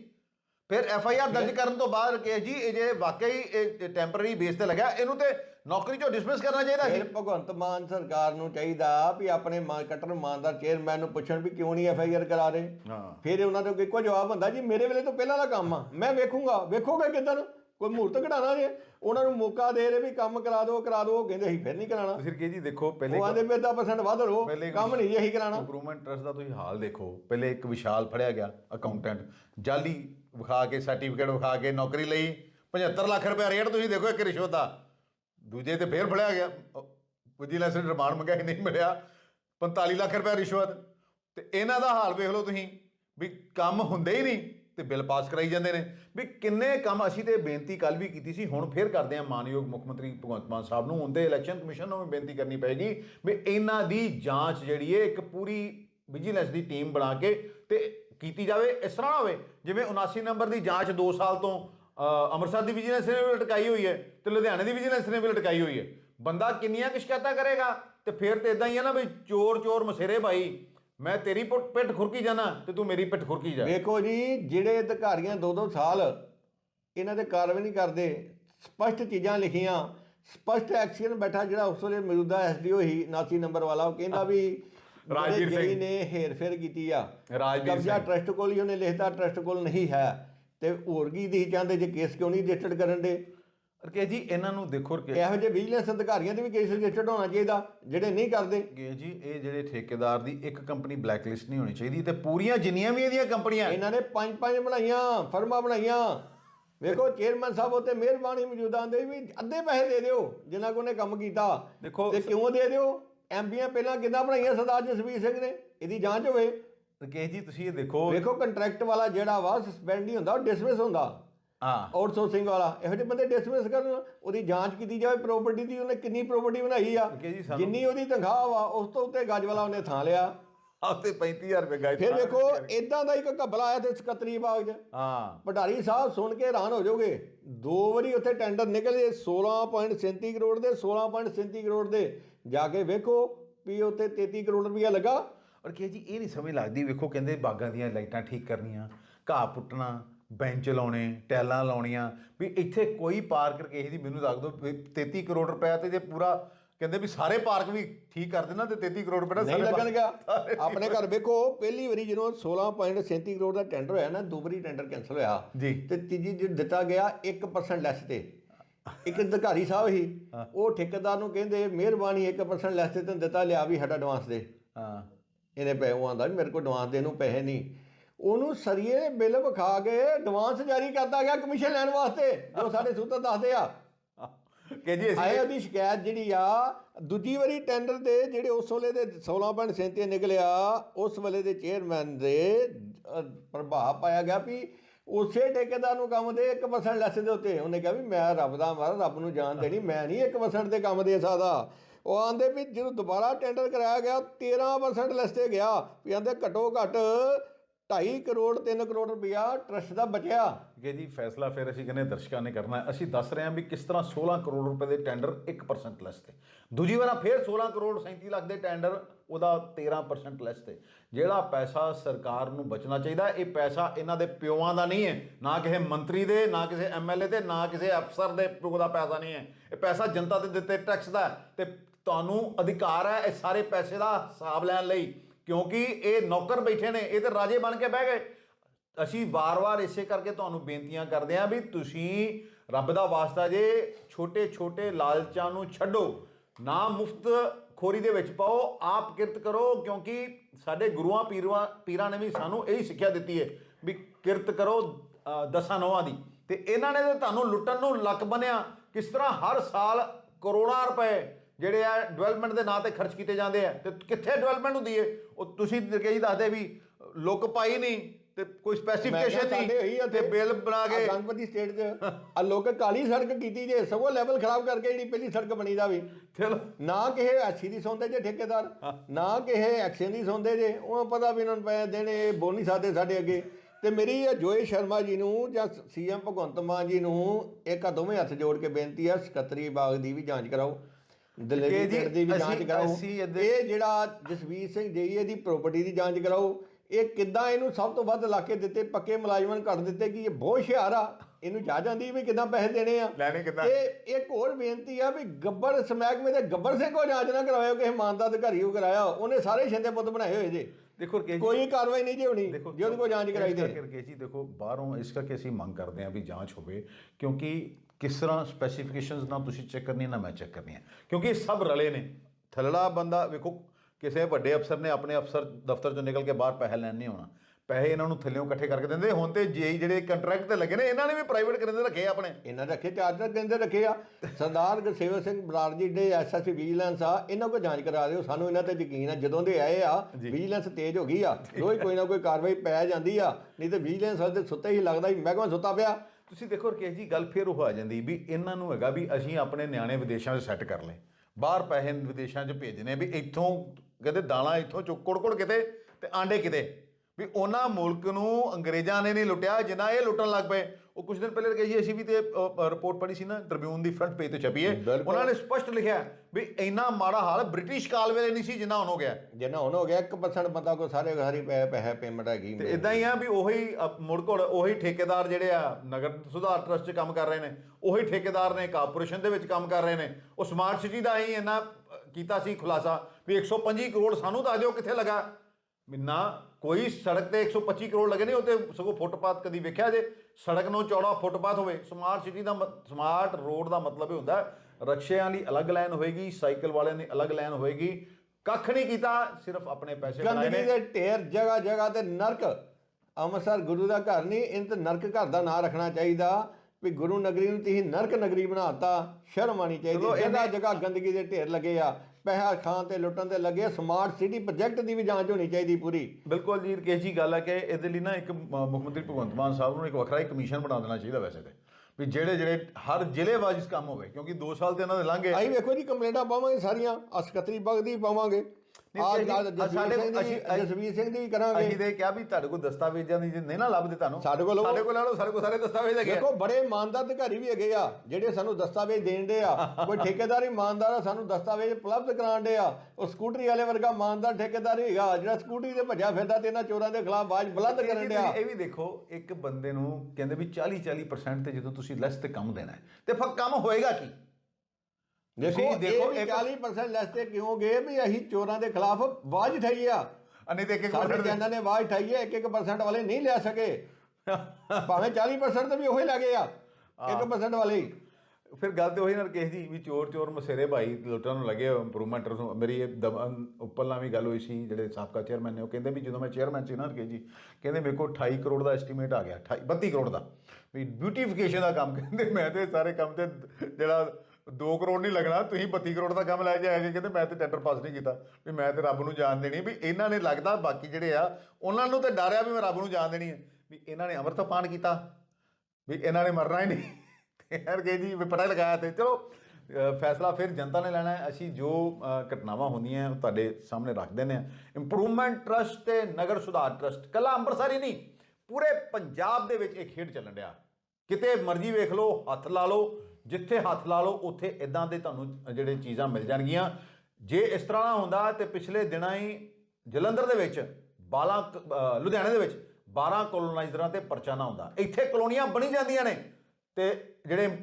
ਫਿਰ ਐਫ ਆਈ ਆਰ ਦਰਜ ਕਰਨ ਤੋਂ ਬਾਅਦ ਕੇਸ ਜੀ ਇਹ ਜੇ ਵਾਕਈ ਇਹ ਟੈਂਪਰੇਰੀ ਬੇਸ ਤੇ ਲੱਗਾ ਇਹਨੂੰ ਤੇ ਨੌਕਰੀ ਚੋਂ ਡਿਸਮਿਸ ਕਰਨਾ ਚਾਹੀਦਾ ਸੀ।
ਭਗਵੰਤ ਮਾਨ ਸਰਕਾਰ ਨੂੰ ਚਾਹੀਦਾ ਵੀ ਆਪਣੇ ਮਾਂ ਕਟਰ ਇਮਾਨਦਾਰ ਚੇਅਰਮੈਨ ਨੂੰ ਪੁੱਛਣ ਵੀ ਕਿਉਂ ਨਹੀਂ ਐਫ ਆਈ ਆਰ ਕਰਾ ਰਹੇ। ਫਿਰ ਉਹਨਾਂ ਦਾ ਇੱਕੋ ਜਵਾਬ ਹੁੰਦਾ ਜੀ ਮੇਰੇ ਵੇਲੇ ਤੋਂ ਪਹਿਲਾਂ ਦਾ ਕੰਮ ਆ ਮੈਂ ਵੇਖੂੰਗਾ। ਵੇਖੋਗੇ ਕਿਦਾਂ ਕੋਈ ਮੂਰਤ ਘਟਾਣਾ ਜੇ ਉਹਨਾਂ ਨੂੰ ਮੌਕਾ ਦੇ ਰਹੇ ਵੀ ਕੰਮ ਕਰਾ ਦਿਓ ਕਰਾ ਦਿਓ ਕਹਿੰਦੇ ਅਸੀਂ ਫਿਰ ਨਹੀਂ ਕਰਾਣਾ
ਤੁਸੀਂ ਕੇ ਜੀ ਦੇਖੋ ਪਹਿਲੇ
ਉਹ ਆਂਦੇ ਵੀ 10% ਵੱਧ
ਪਹਿਲੇ
ਕੰਮ ਨਹੀਂ ਅਸੀਂ ਕਰਾਣਾ
ਇੰਪਰੂਵਮੈਂਟ ਟਰਸਟ ਦਾ ਤੁਸੀਂ ਹਾਲ ਦੇਖੋ ਪਹਿਲੇ ਇੱਕ ਵਿਸ਼ਾਲ ਫੜਿਆ ਗਿਆ ਅਕਾਊਂਟੈਂਟ ਜਾਲੀ ਵਿਖਾ ਕੇ ਸਰਟੀਫਿਕੇਟ ਵਿਖਾ ਕੇ ਨੌਕਰੀ ਲਈ 75 ਲੱਖ ਰੁਪਏ ਰੇਟ ਤੁਸੀਂ ਦੇਖੋ ਇੱਕ ਰਿਸ਼ਵਤ ਦਾ। ਦੂਜੇ ਤੇ ਫੇਰ ਫੜਿਆ ਗਿਆ ਵਿਜੀਲੈਂਸ ਨੇ ਰਿਮਾਂਡ ਮੰਗਿਆ ਨਹੀਂ ਮਿਲਿਆ 45 ਲੱਖ ਰੁਪਏ ਰਿਸ਼ਵਤ। ਤੇ ਇਹਨਾਂ ਦਾ ਹਾਲ ਵੇਖ ਲਓ ਤੁਸੀਂ ਵੀ ਕੰਮ ਹੁੰਦੇ ਹੀ ਨਹੀਂ ਤੇ ਬਿੱਲ ਪਾਸ ਕਰਾਈ ਜਾਂਦੇ ਨੇ। ਵੀ ਕਿੰਨੇ ਕੰਮ ਅਸੀਂ ਤੇ ਬੇਨਤੀ ਕੱਲ ਵੀ ਕੀਤੀ ਸੀ, ਹੁਣ ਫੇਰ ਕਰਦੇ ਹਾਂ ਮਾਨਯੋਗ ਮੁੱਖ ਮੰਤਰੀ ਭਗਵੰਤ ਮਾਨ ਸਾਹਿਬ ਨੂੰ। ਹੁਣ ਤੇ ਇਲੈਕਸ਼ਨ ਕਮਿਸ਼ਨ ਨੂੰ ਵੀ ਬੇਨਤੀ ਕਰਨੀ ਪਏਗੀ ਵੀ ਇਹਨਾਂ ਦੀ ਜਾਂਚ ਜਿਹੜੀ ਹੈ ਇੱਕ ਪੂਰੀ ਵਿਜੀਲੈਂਸ ਦੀ ਟੀਮ ਬਣਾ ਕੇ ਤੇ ਕੀਤੀ ਜਾਵੇ, ਇਸ ਤਰ੍ਹਾਂ ਨਾ ਹੋਵੇ, ਜਿਵੇਂ 79 ਨੰਬਰ ਦੀ ਜਾਂਚ 2 ਸਾਲ ਤੋਂ ਅੰਮ੍ਰਿਤਸਰ ਦੀ ਵਿਜੀਲੈਂਸ ਨੇ ਵੀ ਲਟਕਾਈ ਹੋਈ ਹੈ ਤੇ ਲੁਧਿਆਣੇ ਦੀ ਵਿਜੀਲੈਂਸ ਨੇ ਵੀ ਲਟਕਾਈ ਹੋਈ ਹੈ ਬੰਦਾ ਕਿੰਨੀਆਂ ਕੁ ਸ਼ਿਕਾਇਤਾਂ ਕਰੇਗਾ ਤੇ ਫਿਰ ਤੇ ਇਦਾਂ ਹੀ ਹੈ ਨਾ ਵੀ ਚੋਰ ਚੋਰ ਮਸੇਰੇ ਭਾਈ ਮੈਂ ਤੇਰੀ ਪੁੱਟ- ਪਿੱਠ ਖੁਰਕੀ ਜਾਣਾ ਤੇ ਤੂੰ ਮੇਰੀ ਪਿੱਠ ਖੁਰਕੀ ਜਾ
ਵੇਖੋ ਜੀ ਜਿਹੜੇ ਅਧਿਕਾਰੀਆਂ ਦੋ ਦੋ ਸਾਲ ਇਹਨਾਂ ਦੇ ਕਾਰਵਾਈ ਨਹੀਂ ਕਰਦੇ ਸਪਸ਼ਟ ਚੀਜ਼ਾਂ ਲਿਖੀਆਂ ਸਪਸ਼ਟ ਐਕਸ਼ਨ ਬੈਠਾ ਜਿਹੜਾ ਉਸ ਵੇਲੇ ਮੌਜੂਦਾ ਐਸਡੀਓ ਹੀ 79 ਨੰਬਰ ਵਾਲਾ ਉਹ ਕਹਿੰਦਾ ਵੀ
ਰਾਜਵੀਰ
ਜਿਹੜੇ
ਸਿੰਘ।
ਨੇ ਹੇਰ-ਫੇਰ ਕੀਤੀ ਆ
ਰਾਜਵੀਰ
ਕਬਜ਼ਾ
ਸਿੰਘ।
ਟਰਸਟ ਕੋਲ ਹੀ ਉਹਨੇ ਲਿਖਤਾ ਟਰਸਟ ਕੋਲ ਨਹੀਂ ਹੈ ਤੇ ਹੋਰ ਕੀ ਦੀ ਚਾਹੁੰਦੇ ਜੇ ਕੇਸ ਕਿਉਂ ਨਹੀਂ ਰਜਿਸਟਰਡ ਕਰਨ ਦੇ
ਰਕੇ ਜੀ ਇਹਨਾਂ ਨੂੰ ਦੇਖੋ ਰਕੇ
ਇਹੋ ਜਿਹੇ ਵਿਜੀਲੈਂਸ ਅਧਿਕਾਰੀਆਂ ਦੇ ਵੀ ਕੇਸ ਰਜਿਸਟਰਡ ਹੋਣਾ ਚਾਹੀਦਾ ਜਿਹੜੇ ਨਹੀਂ ਕਰਦੇ।
ਕਿ ਜੀ ਇਹ ਜਿਹੜੇ ਠੇਕੇਦਾਰ ਦੀ ਇੱਕ ਕੰਪਨੀ ਬਲੈਕ ਲਿਸਟ ਨਹੀਂ ਹੋਣੀ ਚਾਹੀਦੀ ਤੇ ਪੂਰੀਆਂ ਜਿੰਨੀਆਂ ਵੀ ਇਹਦੀਆਂ ਕੰਪਨੀਆਂ
ਇਹਨਾਂ ਨੇ ਪੰਜ ਪੰਜ ਬਣਾਈਆਂ ਫਰਮਾਂ ਬਣਾਈਆਂ। ਵੇਖੋ ਚੇਅਰਮੈਨ ਸਾਹਿਬ ਉਤੇ ਮਿਹਰਬਾਨੀ ਮੌਜੂਦਾ ਆਂਦੇ ਵੀ ਅੱਧੇ ਪੈਸੇ ਦੇ ਦਿਓ ਜਿਨ੍ਹਾਂ ਕੋਲ ਨੇ ਕੰਮ ਕੀਤਾ।
ਦੇਖੋ
ਤੇ ਕਿਉਂ ਦੇ ਦਿਓ? ਐਮਬੀਆਂ ਪਹਿਲਾਂ ਕਿੱਦਾਂ ਬਣਾਈਆਂ ਸਰਦਾਰ ਜਸਵੀਰ ਸਿੰਘ ਨੇ? ਇਹਦੀ ਜਾਂਚ ਹੋਵੇ।
ਰਕੇਸ਼ ਜੀ ਤੁਸੀਂ ਇਹ ਦੇਖੋ
ਵੇਖੋ ਕੰਟਰੈਕਟ ਵਾਲਾ ਜਿਹੜਾ ਵਾ ਸਸਪੈਂਡ ਨਹੀਂ ਹੁੰਦਾ ਉਹ ਡਿਸਮਿਸ ਹੁੰਦਾ।
ਹਾਂ।
ਆਊਟਸੋਰਸਿੰਗ ਵਾਲਾ ਇਹੋ ਜਿਹੇ ਬੰਦੇ ਡਿਸਮਿਸ ਕਰਨ ਉਹਦੀ ਜਾਂਚ ਕੀਤੀ ਜਾਵੇ ਪ੍ਰਾਪਰਟੀ ਦੀ ਉਹਨੇ ਕਿੰਨੀ ਪ੍ਰਾਪਰਟੀ ਬਣਾਈ ਆ। ਜਿੰਨੀ ਉਹਦੀ ਤਨਖਾਹ ਵਾ ਉਸ ਤੋਂ ਉੱਤੇ ਗੱਜ ਵਾਲਾ ਉਹਨੇ ਥਾਂ ਲਿਆ।
ਹਫ਼ਤੇ 35000 ਰੁਪਏ ਗਾਇ
ਫਿਰ ਵੇਖੋ ਇਦਾਂ ਦਾ ਇੱਕ ਘੱਬਲਾ ਆਇਆ ਤੇ ਸਕੱਤਰੀ ਬਾਗ 'ਚ।
ਹਾਂ।
ਭੰਡਾਰੀ ਸਾਹਿਬ ਸੁਣ ਕੇ ਹੈਰਾਨ ਹੋ ਜਾਓਗੇ। ਦੋ ਵਾਰੀ ਉੱਥੇ ਟੈਂਡਰ ਨਿਕਲੇ 16.37 ਕਰੋੜ ਦੇ 16.37 ਕਰੋੜ ਦੇ। ਜਾ ਕੇ ਵੇਖੋ ਵੀ ਉੱਥੇ 33 ਕਰੋੜ ਰੁਪਇਆ ਲੱਗਾ।
ਔਰ ਕੀ ਜੀ ਇਹ ਨਹੀਂ ਸਮਝ ਲੱਗਦੀ ਵੇਖੋ ਕਹਿੰਦੇ ਬਾਗਾਂ ਦੀਆਂ ਲਾਈਟਾਂ ਠੀਕ ਕਰਨੀਆਂ ਘਾਹ ਪੁੱਟਣਾ ਬੈਂਚ ਲਾਉਣੇ ਟੈਲਾਂ ਲਾਉਣੀਆਂ ਵੀ ਇੱਥੇ ਕੋਈ ਪਾਰਕ ਕਿਸੇ ਦੀ ਮੈਨੂੰ ਦੱਸ ਦਿਓ ਵੀ 33 ਕਰੋੜ ਰੁਪਏ ਤੇ ਜੇ ਪੂਰਾ ਕਹਿੰਦੇ ਵੀ ਸਾਰੇ ਪਾਰਕ ਵੀ ਠੀਕ ਕਰ ਦੇਣਾ ਤੇ 33 ਕਰੋੜ ਰੁਪਏ
ਨਹੀਂ ਲੱਗਣਗਾ। ਆਪਣੇ ਘਰ ਵੇਖੋ ਪਹਿਲੀ ਵਾਰੀ ਜਦੋਂ 16.37 ਕਰੋੜ ਦਾ ਟੈਂਡਰ ਹੋਇਆ ਨਾ ਦੋ ਵਾਰੀ ਟੈਂਡਰ ਕੈਨਸਲ ਹੋਇਆ।
ਜੀ।
ਤੇ ਤੀਜੀ ਜੋ ਦਿੱਤਾ ਗਿਆ 1% ਲੈਸ ਤੇ। ਇੱਕ ਅਧਿਕਾਰੀ ਸਾਹਿਬ ਹੀ। ਉਹ ਠੇਕੇਦਾਰ ਨੂੰ ਕਹਿੰਦੇ ਮਿਹਰਬਾਨੀ 1% ਲੈਸ ਤੇ ਤੈਨੂੰ ਦਿੱਤਾ ਲਿਆ ਵੀ ਸਾਡਾ ਐਡਵਾਂਸ ਦੇ।
ਹਾਂ।
ਇਹਨੇ ਪੈਸੇ ਉਹ ਆਂਦਾ ਵੀ ਮੇਰੇ ਕੋਲ ਐਡਵਾਂਸ ਦੇਣ ਨੂੰ ਪੈਸੇ ਨਹੀਂ। ਉਹਨੂੰ ਸਰੀਏ ਬਿੱਲ ਵਿਖਾ ਕੇ ਐਡਵਾਂਸ ਜਾਰੀ ਕਰਦਾ ਗਿਆ ਕਮਿਸ਼ਨ ਲੈਣ ਵਾਸਤੇ ਜੋ ਸਾਡੇ ਸੂਤਰ ਦੱਸਦੇ ਆ।
ਕਿ ਜੀ ਅਸੀਂ
ਆਏ ਉਹਦੀ ਸ਼ਿਕਾਇਤ ਜਿਹੜੀ ਆ ਦੂਜੀ ਵਾਰੀ ਟੈਂਡਰ ਦੇ ਜਿਹੜੇ ਉਸ ਵੇਲੇ ਦੇ 16.37 ਨਿਕਲਿਆ ਉਸ ਵੇਲੇ ਦੇ ਚੇਅਰਮੈਨ ਦੇ ਪ੍ਰਭਾਵ ਪਾਇਆ ਗਿਆ ਵੀ ਉਸੇ ਠੇਕੇਦਾਰ ਨੂੰ ਕੰਮ ਦੇ 1% ਲੈਸ ਦੇ ਉੱਤੇ। ਉਹਨੇ ਕਿਹਾ ਵੀ ਮੈਂ ਰੱਬ ਦਾ ਮਾਰ ਰੱਬ ਨੂੰ ਜਾਣ ਦੇਣੀ ਮੈਂ ਨਹੀਂ 1% ਦੇ ਕੰਮ ਦੇ ਸਕਦਾ। ਉਹ ਆਂਦੇ ਵੀ ਜਦੋਂ ਦੁਬਾਰਾ ਟੈਂਡਰ ਕਰਾਇਆ ਗਿਆ 13% ਲੈਸ ਤੇ ਗਿਆ। ਵੀ ਆਂਦੇ ਘੱਟੋ ਘੱਟ 2.5 ਕਰੋੜ 3 ਕਰੋੜ ਰੁਪਇਆ ਟਰਸਟ ਦਾ ਬਚਿਆ।
ਕਿ ਜੀ ਫੈਸਲਾ ਫਿਰ ਅਸੀਂ ਕਹਿੰਦੇ ਦਰਸ਼ਕਾਂ ਨੇ ਕਰਨਾ ਹੈ। ਅਸੀਂ ਦੱਸ ਰਹੇ ਹਾਂ ਵੀ ਕਿਸ ਤਰ੍ਹਾਂ 16 ਕਰੋੜ ਰੁਪਏ ਦੇ ਟੈਂਡਰ 1% ਲੈਸ ਤੇ। ਦੂਜੀ ਵਾਰ ਫਿਰ 16 ਕਰੋੜ 37 ਲੱਖ ਦੇ ਟੈਂਡਰ, ਉਹਦਾ 13% ਲੈਸ ਤੇ। ਜਿਹੜਾ ਪੈਸਾ ਸਰਕਾਰ ਨੂੰ ਬਚਣਾ ਚਾਹੀਦਾ, ਇਹ ਪੈਸਾ ਇਹਨਾਂ ਦੇ ਪਿਓਾਂ ਦਾ ਨਹੀਂ ਹੈ। ਨਾ ਕਿਸੇ ਮੰਤਰੀ ਦੇ, ਨਾ ਕਿਸੇ ਐਮਐਲਏ ਦੇ, ਨਾ ਕਿਸੇ ਅਫਸਰ ਦੇ ਪਿਓ ਦਾ ਪੈਸਾ ਨਹੀਂ ਹੈ। ਇਹ ਪੈਸਾ ਜਨਤਾ ਦੇ ਦਿੱਤੇ, ਟੈਕਸ ਦਾ ਹੈ। ਤੇ ਤੁਹਾਨੂੰ ਅਧਿਕਾਰ ਹੈ ਇਹ ਸਾਰੇ ਪੈਸੇ ਦਾ ਹਿਸਾਬ ਲੈਣ ਲਈ। ਕਿਉਂਕਿ ਇਹ ਨੌਕਰ ਬੈਠੇ ਨੇ, ਇਹ ਤੇ ਰਾਜੇ ਬਣ ਕੇ ਬਹਿ ਗਏ। ਅਸੀਂ ਵਾਰ-ਵਾਰ ਇਸੇ ਕਰਕੇ ਤੁਹਾਨੂੰ ਬੇਨਤੀਆਂ ਕਰਦੇ ਹਾਂ ਵੀ ਤੁਸੀਂ ਰੱਬ ਦਾ ਵਾਸਤਾ ਜੇ ਛੋਟੇ-ਛੋਟੇ ਲਾਲਚਾਂ ਨੂੰ ਛੱਡੋ, ਨਾ ਮੁਫਤ ਖੋਰੀ ਦੇ ਵਿੱਚ ਪਾਓ, ਆਪ ਕਿਰਤ ਕਰੋ, ਕਿਉਂਕਿ ਸਾਡੇ ਗੁਰੂਆਂ ਪੀਰਾਂ ਪੀਰਾਂ ਨੇ ਵੀ ਸਾਨੂੰ ਇਹੀ ਸਿੱਖਿਆ ਦਿੱਤੀ ਹੈ ਵੀ ਕਿਰਤ ਕਰੋ ਦਸਾਂ ਨੌਵਾਂ ਦੀ। ਤੇ ਇਹਨਾਂ ਨੇ ਤੇ ਤੁਹਾਨੂੰ ਲੁੱਟਣ ਨੂੰ ਲੱਕ ਬਣਿਆ ਕਿਸ ਤਰ੍ਹਾਂ ਹਰ ਸਾਲ ਕਰੋੜਾਂ ਰੁਪਏ ਜਿਹੜੇ ਆ ਡਿਵੈਲਪਮੈਂਟ ਦੇ ਨਾਂ ਤੇ ਖਰਚ ਕੀਤੇ ਜਾਂਦੇ ਆ ਤੇ ਕਿੱਥੇ ਡਿਵੈਲਪਮੈਂਟ ਹੁੰਦੀ ਏ? ਉਹ ਤੁਸੀਂ ਕਹੀ ਦੱਸਦੇ ਵੀ ਲੁੱਕ ਪਾਈ ਨਹੀਂ ਤੇ ਕੋਈ ਸਪੈਸੀਫਿਕੇਸ਼ਨ ਨਹੀਂ ਤੇ ਬਿੱਲ ਬਣਾ ਕੇ
ਗਣਪਤੀ ਸਟੇਟ 'ਚ ਆ ਲੋਕ ਕਾਲੀ ਸੜਕ ਕੀਤੀ ਜੇ ਸਗੋਂ ਲੈਵਲ ਖਰਾਬ ਕਰਕੇ ਜਿਹੜੀ ਪਹਿਲੀ ਸੜਕ ਬਣੀ ਦਾ ਵੀ।
ਚਲੋ।
ਨਾ ਕਿਸੇ ਐਸੀ ਦੀ ਸੌਂਦੇ ਜੇ ਠੇਕੇਦਾਰ ਨਾ ਕਿਸੇ ਐਕਸ਼ਨ ਦੀ ਸੌਂਦੇ ਜੇ ਉਹ ਪਤਾ ਵੀ ਇਹਨਾਂ ਨੂੰ ਪੈਸੇ ਦੇਣੇ ਬੋਲ ਨਹੀਂ ਸਕਦੇ ਸਾਡੇ ਅੱਗੇ। ਤੇ ਮੇਰੀ ਇਹ ਜੋਏ ਸ਼ਰਮਾ ਜੀ ਨੂੰ ਜਾਂ ਸੀਐਮ ਭਗਵੰਤ ਮਾਨ ਜੀ ਨੂੰ ਇੱਕ ਆ ਦੋਵੇਂ ਹੱਥ ਜੋੜ ਕੇ ਬੇਨਤੀ ਆ ਸਕੱਤਰੀ ਬਾਗ ਦੀ ਵੀ ਜਾਂਚ ਕਰਾਓ। ਦਲੇਰੀ
ਜੀ
ਦੀ ਵੀ
ਅਸੀਂ-
ਜਾਂਚ ਕਰਾਓ।
ਅਸੀਂ ਇਹਦੇ-
ਇਹ ਜਿਹੜਾ ਜਸਵੀਰ ਸਿੰਘ ਜਈਏ ਦੀ ਪ੍ਰਾਪਰਟੀ ਦੀ ਜਾਂਚ ਕਰਾਓ। ਇਹ ਕਿੱਦਾਂ ਇਹਨੂੰ ਸਭ ਤੋਂ ਵੱਧ ਇਲਾਕੇ ਦਿੱਤੇ ਪੱਕੇ ਮੁਲਾਜ਼ਮਾਂ ਨੂੰ ਕੱਢ ਦਿੱਤੇ ਕਿ ਇਹ ਬਹੁਤ ਹੁਸ਼ਿਆਰ ਆ? ਇਹਨੂੰ ਜਾ ਜਾਂਦੀ ਵੀ ਕਿੱਦਾਂ ਪੈਸੇ ਦੇਣੇ ਆ?
ਲੈਣੇ ਕਿੱਦਾਂ?
ਤੇ ਇੱਕ ਹੋਰ ਬੇਨਤੀ ਆ ਵੀ ਗੱਬਰ ਸਮੈਕਮੇ ਦੇ ਗੱਬਰ ਸਿੰਘ ਕੋ ਜਾਂਚ ਨਾ ਕਰਵਾਇਓ ਕਿਸੇ ਇਮਾਨਦਾਰ ਅਧਿਕਾਰੀ ਕੋ ਕਰਾਇਆ ਉਹਨੇ ਸਾਰੇ ਛਿੰਦੇ ਪੁੱਤ ਬਣਾਏ ਹੋਏ ਜੇ।
ਦੇਖੋ ਰਕੇਸ਼ ਜੀ
ਕੋਈ ਕਾਰਵਾਈ ਨਹੀਂ ਜੇ ਹੋਣੀ ਜੇ ਉਹਦੇ ਕੋ ਜਾਂਚ ਕਰਾਈ
ਇਸ
ਦੇ
ਕਰਕੇ ਰਕੇਸ਼ ਜੀ ਦੇਖੋ ਬਾਹਰੋਂ ਇਸ ਕਰਕੇ ਅਸੀਂ ਮੰਗ ਕਰਦੇ ਹਾਂ ਵੀ ਜਾਂਚ ਹੋਵੇ ਕਿਉਂਕਿ ਕਿਸ ਤਰ੍ਹਾਂ ਸਪੈਸੀਫਿਕੇਸ਼ਨਸ ਨਾ ਤੁਸੀਂ ਚੈੱਕ ਕਰਨੀ ਨਾ ਮੈਂ ਚੈੱਕ ਕਰਨੀ ਹੈ ਕਿਉਂਕਿ ਸਭ ਰਲੇ ਨੇ। ਥਲੜਾ ਬੰਦਾ ਵੇਖੋ ਕਿਸੇ ਵੱਡੇ ਅਫਸਰ ਨੇ ਆਪਣੇ ਅਫਸਰ ਦਫ਼ਤਰ ਚੋਂ ਨਿਕਲ ਕੇ ਬਾਹਰ ਪੈਸੇ ਲੈਣ ਨਹੀਂ ਆਉਣਾ। ਪੈਸੇ ਇਹਨਾਂ ਨੂੰ ਥੱਲਿਓਂ ਇਕੱਠੇ ਕਰਕੇ ਦਿੰਦੇ। ਹੁਣ ਤੇ ਜੇਈ ਜਿਹੜੇ ਕੰਟਰੈਕਟ ਤੇ ਲੱਗੇ ਨੇ ਇਹਨਾਂ ਨੇ ਵੀ ਪ੍ਰਾਈਵੇਟ ਕਰਨ ਦੇ ਰੱਖੇ ਆਪਣੇ।
ਇਹਨਾਂ ਰੱਖੇ ਚਾਰਜਰ ਕਹਿੰਦੇ ਰੱਖੇ ਆ। ਸਰਦਾਰ ਗੁਰਸੇਵਕ ਸਿੰਘ ਬਰਾੜ ਜੀ ਦੇ ਐਸਐਸਪੀ ਵਿਜੀਲੈਂਸ ਆ ਇਹਨਾਂ ਕੋ ਜਾਂਚ ਕਰਾ ਦਿਓ। ਸਾਨੂੰ ਇਹਨਾਂ ਤੇ ਯਕੀਨ ਆ ਜਦੋਂ ਦੇ ਆਏ ਆ ਵਿਜੀਲੈਂਸ ਤੇਜ਼ ਹੋ ਗਈ ਆ। ਰੋਜ਼ ਕੋਈ ਨਾ ਕੋਈ ਕਾਰਵਾਈ ਪੈ ਜਾਂਦੀ ਆ। ਨਹੀਂ ਤੇ ਵਿਜੀਲੈਂਸ ਵਾਲੇ ਸੁੱਤੇ ਹੀ ਲੱਗਦਾ ਵੀ ਮਹਿਕਮਾ ਸੁੱਤਾ ਪਿਆ?
ਤੁਸੀਂ ਦੇਖੋ ਰਕੇਸ਼ ਜੀ, ਗੱਲ ਫੇਰ ਉਹ ਆ ਜਾਂਦੀ ਵੀ ਇਹਨਾਂ ਨੂੰ ਹੈਗਾ ਵੀ ਅਸੀਂ ਆਪਣੇ ਨਿਆਣੇ ਵਿਦੇਸ਼ਾਂ 'ਚ ਸੈੱਟ ਕਰ ਲਏ। ਬਾਹਰ ਪੈਸੇ ਵਿਦੇਸ਼ਾਂ 'ਚ ਭੇਜਨੇ ਵੀ ਇੱਥੋਂ ਕਹਿੰਦੇ ਦਾਣਾ ਇੱਥੋਂ ਚੁੱਕ ਕੁੜ-ਕੁੜ ਕਿਤੇ ਤੇ ਆਂਡੇ ਕਿਤੇ। ਵੀ ਉਹਨਾਂ ਮੁਲਕ ਨੂੰ ਅੰਗਰੇਜ਼ਾਂ ਨੇ ਨਹੀਂ ਲੁੱਟਿਆ, ਜਿੰਨਾ ਇਹ ਲੁੱਟਣ ਲੱਗ ਪਏ। ਉਹ ਕੁਝ ਦਿਨ ਪਹਿਲੇ ਜੀ ਅਸੀਂ ਵੀ ਤੇ ਰਿਪੋਰਟ ਪੜ੍ਹੀ ਸੀ ਨਾ ਟ੍ਰਿਬਿਊਨ ਦੀ ਫਰੰਟ ਪੇਜ ਤੇ ਛਪੀ ਹੈ। ਉਹਨਾਂ ਨੇ ਸਪਸ਼ਟ ਲਿਖਿਆ ਵੀ ਇੰਨਾ ਮਾੜਾ ਹਾਲ ਬ੍ਰਿਟਿਸ਼ ਕਾਲ ਵੇਲੇ ਨਹੀਂ ਸੀ ਜਿੰਨਾ ਹੁਣ ਹੋ ਗਿਆ
ਜਿੰਨਾ ਹੁਣ ਹੋ ਗਿਆ 1% ਬੰਦਾ ਕੋ ਸਾਰੇ ਪੈ ਪੈਸੇ ਪੇਮੈਂਟ ਹੈਗੀ
ਤੇ ਇਦਾਂ ਹੀ ਆ ਵੀ ਉਹੀ ਮੁੜ ਘੁੜ ਉਹੀ ਠੇਕੇਦਾਰ ਜਿਹੜੇ ਆ ਨਗਰ ਸੁਧਾਰ ਟਰਸਟ 'ਚ ਕੰਮ ਕਰ ਰਹੇ ਨੇ ਉਹੀ ਠੇਕੇਦਾਰ ਨੇ ਕਾਰਪੋਰੇਸ਼ਨ ਦੇ ਵਿੱਚ ਕੰਮ ਕਰ ਰਹੇ ਨੇ ਉਹ ਸਮਾਰਟ ਸਿਟੀ ਦਾ ਹੀ ਇਹਨਾਂ ਅ, ਕੀਤਾ ਸੀ ਖੁਲਾਸਾ ਵੀ 125 ਕਰੋੜ ਸਾਨੂੰ ਦੱਸ ਦਿਓ ਕਿੱਥੇ ਲੱਗਾ। ਮਿੰਨਾ ਕੋਈ ਸੜਕ ਤੇ 125 ਕਰੋੜ ਲੱਗੇ ਨੇ ਉਹ ਤੇ ਸਗੋਂ ਫੁੱਟਪਾਥ ਕਦੀ ਵੇਖਿਆ ਜੇ? ਸੜਕ ਨੂੰ ਚੌੜਾ ਫੁੱਟਪਾਥ ਹੋਵੇ ਸਮਾਰਟ ਸਿਟੀ ਦਾ ਸਮਾਰਟ ਰੋਡ ਦਾ ਮਤਲਬ ਇਹ ਹੁੰਦਾ ਰਕਸ਼ਿਆਂ ਲਈ ਅਲੱਗ ਲਾਈਨ ਹੋਏਗੀ ਸਾਈਕਲ ਵਾਲਿਆਂ ਦੀ ਅਲੱਗ ਲਾਈਨ ਹੋਏਗੀ ਕੱਖ ਨਹੀਂ ਕੀਤਾ ਸਿਰਫ ਆਪਣੇ ਪੈਸੇ ਬਣਾਏ
ਗੰਦਗੀ
ਨੇ।
ਦੇ ਢੇਰ ਜਗ੍ਹਾ ਜਗ੍ਹਾ ਤੇ ਨਰਕ ਅੰਮ੍ਰਿਤਸਰ ਗੁਰੂ ਦਾ ਘਰ ਨਹੀਂ ਇਹਨਾਂ ਤੇ ਨਰਕ ਘਰ ਦਾ ਨਾਂ ਰੱਖਣਾ ਚਾਹੀਦਾ ਵੀ ਗੁਰੂ ਨਗਰੀ ਨੂੰ ਤੁਸੀਂ ਨਰਕ ਨਗਰੀ ਬਣਾਤਾ ਸ਼ਰਮ ਆਣੀ ਚਾਹੀਦੀ ਜਗ੍ਹਾ ਜਗ੍ਹਾ ਗੰਦਗੀ ਦੇ ਢੇਰ ਲੱਗੇ ਆ। ਪੈਸਾ ਖਾਣ ਤੇ ਲੁੱਟਣ ਤੇ ਲੱਗੇ ਸਮਾਰਟ ਸਿਟੀ ਪ੍ਰੋਜੈਕਟ ਦੀ ਵੀ ਜਾਂਚ ਹੋਣੀ ਚਾਹੀਦੀ ਪੂਰੀ।
ਬਿਲਕੁਲ ਜੀ ਰਕੇਸ਼ ਜੀ ਗੱਲ ਹੈ ਕਿ ਇਹਦੇ ਲਈ ਨਾ ਇੱਕ ਮੁੱਖ ਮੰਤਰੀ ਭਗਵੰਤ ਮਾਨ ਸਾਹਿਬ ਨੂੰ ਇੱਕ ਵੱਖਰਾ ਹੀ ਕਮਿਸ਼ਨ ਬਣਾ ਦੇਣਾ ਚਾਹੀਦਾ ਵੈਸੇ ਤੇ। ਵੀ ਜਿਹੜੇ ਜਿਹੜੇ ਹਰ ਜ਼ਿਲ੍ਹੇ ਵਾਜਿਸ ਕੰਮ ਹੋਵੇ ਕਿਉਂਕਿ 2 ਸਾਲ ਤੇ ਇਹਨਾਂ ਦੇ ਲੰਘ
ਅਸੀਂ ਵੇਖੋ ਜੀ ਕੰਪਲੇਂਟਾਂ ਪਾਵਾਂਗੇ ਸਾਰੀਆਂ ਆ ਸਕੱਤਰੀ ਬਗ ਦੀ ਪਾਵਾਂਗੇ।
ਸਾਡੇ-
ਜਸਵੀਰ ਸਿੰਘ ਦੀ ਵੀ ਕਰਾਂਗੇ।
ਅਸੀਂ ਤੇ ਕਿਹਾ ਵੀ ਤੁਹਾਡੇ ਕੋਲ ਦਸਤਾਵੇਜ਼ਾਂ ਦੀ ਜੇ ਨਹੀਂ ਨਾ ਲੱਭਦੇ ਤੁਹਾਨੂੰ।
ਸਾਡੇ ਕੋਲ ਉਹ-
ਸਾਡੇ ਕੋਲ ਲੈ ਲਓ ਸਾਡੇ ਕੋਲ ਸਾਰੇ ਦਸਤਾਵੇਜ਼ ਹੈਗੇ ਆ।
ਦੇਖੋ ਬੜੇ ਇਮਾਨਦਾਰ ਅਧਿਕਾਰੀ ਵੀ ਹੈਗੇ ਆ ਜਿਹੜੇ ਸਾਨੂੰ ਦਸਤਾਵੇਜ਼ ਦੇਣ ਦੇ ਆ। ਕੋਈ ਠੇਕੇਦਾਰ ਇਮਾਨਦਾਰ ਆ ਸਾਨੂੰ ਦਸਤਾਵੇਜ਼ ਉਪਲਬਧ ਕਰਾਉਣ ਦੇ ਆ। ਉਹ ਸਕੂਟਰੀ ਵਾਲੇ ਵਰਗਾ ਇਮਾਨਦਾਰ ਠੇਕੇਦਾਰ ਹੈਗਾ ਜਿਹੜਾ ਸਕੂਟਰੀ ਤੇ ਭੱਜਿਆ ਫਿਰਦਾ ਤੇ ਇਹਨਾਂ ਚੋਰਾਂ ਦੇ ਖਿਲਾਫ ਆਵਾਜ਼ ਬੁਲੰਦ ਕਰਨ ਡਿਆ।
ਇਹ ਵੀ ਦੇਖੋ ਇੱਕ ਬੰਦੇ ਨੂੰ ਕਹਿੰਦੇ ਵੀ 40 40% ਤੇ ਜਦੋਂ ਤੁਸੀਂ ਲੈਸ ਤੇ ਕੰਮ ਦੇਣਾ ਤੇ ਫਿਰ ਕੰਮ ਹੋਏਗਾ ਕੀ?
ਦੇਖੋ
ਦੇਖੋ
ਇਹ
ਇੱਕ-
40% ਲੈਸ ਤੇ ਕਿਉਂ ਗਏ ਵੀ ਅਸੀਂ ਚੋਰਾਂ ਦੇ ਖਿਲਾਫ ਆਵਾਜ਼ ਉਠਾਈ ਆ?
ਨਹੀਂ ਤੇ ਇੱਕ
ਸਾਡੇ
percent ਦੇ-
ਚੈਨਲ ਨੇ ਆਵਾਜ਼ ਉਠਾਈ ਹੈ 1-1% ਵਾਲੇ ਨਹੀਂ ਲੈ ਸਕੇ। ਭਾਵੇਂ 40% ਤੇ ਵੀ ਉਹੀ ਲੱਗੇ ਆ 1% ਵਾਲੇ।
ਫਿਰ ਗੱਲ ਤੇ ਉਹੀ ਨਾ ਰਕੇਸ਼ ਜੀ ਵੀ ਚੋਰ ਚੋਰ ਮਸੇਰੇ ਭਾਈ ਲੁੱਟਣ ਨੂੰ ਲੱਗੇ ਇੰਪਰੂਵਮੈਂਟ ਮੇਰੀ ਇਹ ਦਮ- ਉੱਪਰਲਾ ਵੀ ਗੱਲ ਹੋਈ ਸੀ ਜਿਹੜੇ ਸਾਬਕਾ ਚੇਅਰਮੈਨ ਨੇ ਉਹ ਕਹਿੰਦੇ ਵੀ ਜਦੋਂ ਮੈਂ ਚੇਅਰਮੈਨ ਸੀ ਨਾ ਰਕੇਸ਼ ਜੀ ਕਹਿੰਦੇ ਮੇਰੇ ਕੋਲ 28 ਕਰੋੜ ਦਾ ਐਸਟੀਮੇਟ ਆ ਗਿਆ 28 32 ਕਰੋੜ ਦਾ। ਵੀ ਬਿਊਟੀਫਿਕੇਸ਼ਨ ਦਾ ਕੰਮ ਕਹਿੰਦੇ ਮੈਂ ਤੇ ਸਾਰੇ ਕੰਮ ਤੇ ਜਿਹੜਾ 2 ਕਰੋੜ ਨਹੀਂ ਲੱਗਣਾ, ਤੁਸੀਂ 32 ਕਰੋੜ ਦਾ ਕੰਮ ਲੈ ਕੇ ਆਏ ਜੀ ਕਹਿੰਦੇ ਮੈਂ ਤੇ ਟੈਂਡਰ ਪਾਸ ਨਹੀਂ ਕੀਤਾ, ਵੀ ਮੈਂ ਤੇ ਰੱਬ ਨੂੰ ਜਾਣ ਦੇਣੀ, ਵੀ ਇਹਨਾਂ ਨੇ ਲੱਗਦਾ ਬਾਕੀ ਜਿਹੜੇ ਆ, ਉਹਨਾਂ ਨੂੰ ਤੇ ਡਰਿਆ ਵੀ ਮੈਂ ਰੱਬ ਨੂੰ ਜਾਣ ਦੇਣੀ ਹੈ ਵੀ ਇਹਨਾਂ ਨੇ ਅੰਮ੍ਰਿਤ ਪਾਨ ਕੀਤਾ, ਵੀ ਇਹਨਾਂ ਨੇ ਮਰਨਾ ਹੀ ਨਹੀਂ। ਯਾਰ ਕੇ ਜੀ, ਵੀ ਪਤਾ ਹੀ ਲਗਾਇਆ ਤੇ ਚਲੋ ਫੈਸਲਾ ਫਿਰ ਜਨਤਾ ਨੇ ਲੈਣਾ ਹੈ, ਅਸੀਂ ਜੋ ਘਟਨਾਵਾਂ ਹੁੰਦੀਆਂ ਉਹ ਤੁਹਾਡੇ ਸਾਹਮਣੇ ਰੱਖ ਦਿੰਦੇ ਆ ਇੰਪਰੂਵਮੈਂਟ ਟਰਸਟ ਤੇ ਨਗਰ ਸੁਧਾਰ ਟਰਸਟ ਕੱਲਾ ਅੰਮ੍ਰਿਤਸਰ ਹੀ ਨਹੀਂ, ਪੂਰੇ ਪੰਜਾਬ ਦੇ ਵਿੱਚ ਇਹ ਖੇਡ ਚੱਲਣ ਡਿਆ। ਕਿਤੇ ਮਰਜ਼ੀ ਵੇਖ ਲਓ, ਹੱਥ ਲਾ ਲਓ ਜਿੱਥੇ ਹੱਥ ਲਾ ਲਓ, ਉੱਥੇ ਇਦਾਂ ਦੇ ਤੁਹਾਨੂੰ ਜਿਹੜੇ ਚੀਜ਼ਾਂ ਮਿਲ ਜਾਣਗੀਆਂ। ਜੇ ਇਸ ਤਰ੍ਹਾਂ ਦਾ ਹੁੰਦਾ ਤੇ ਪਿਛਲੇ ਦਿਨਾਂ ਹੀ ਜਲੰਧਰ ਦੇ ਵਿੱਚ 12 ਕ- ਲੁਧਿਆਣੇ ਦੇ ਵਿੱਚ 12 ਕਲੋਨਾਈਜ਼ਰਾਂ ਤੇ ਪਰਚਾ ਨਾ ਹੁੰਦਾ। ਇੱਥੇ ਕਲੋਨੀਆਂ ਬਣੀ ਜਾਂਦੀਆਂ ਨੇ ਤੇ ਜਿਹੜੇ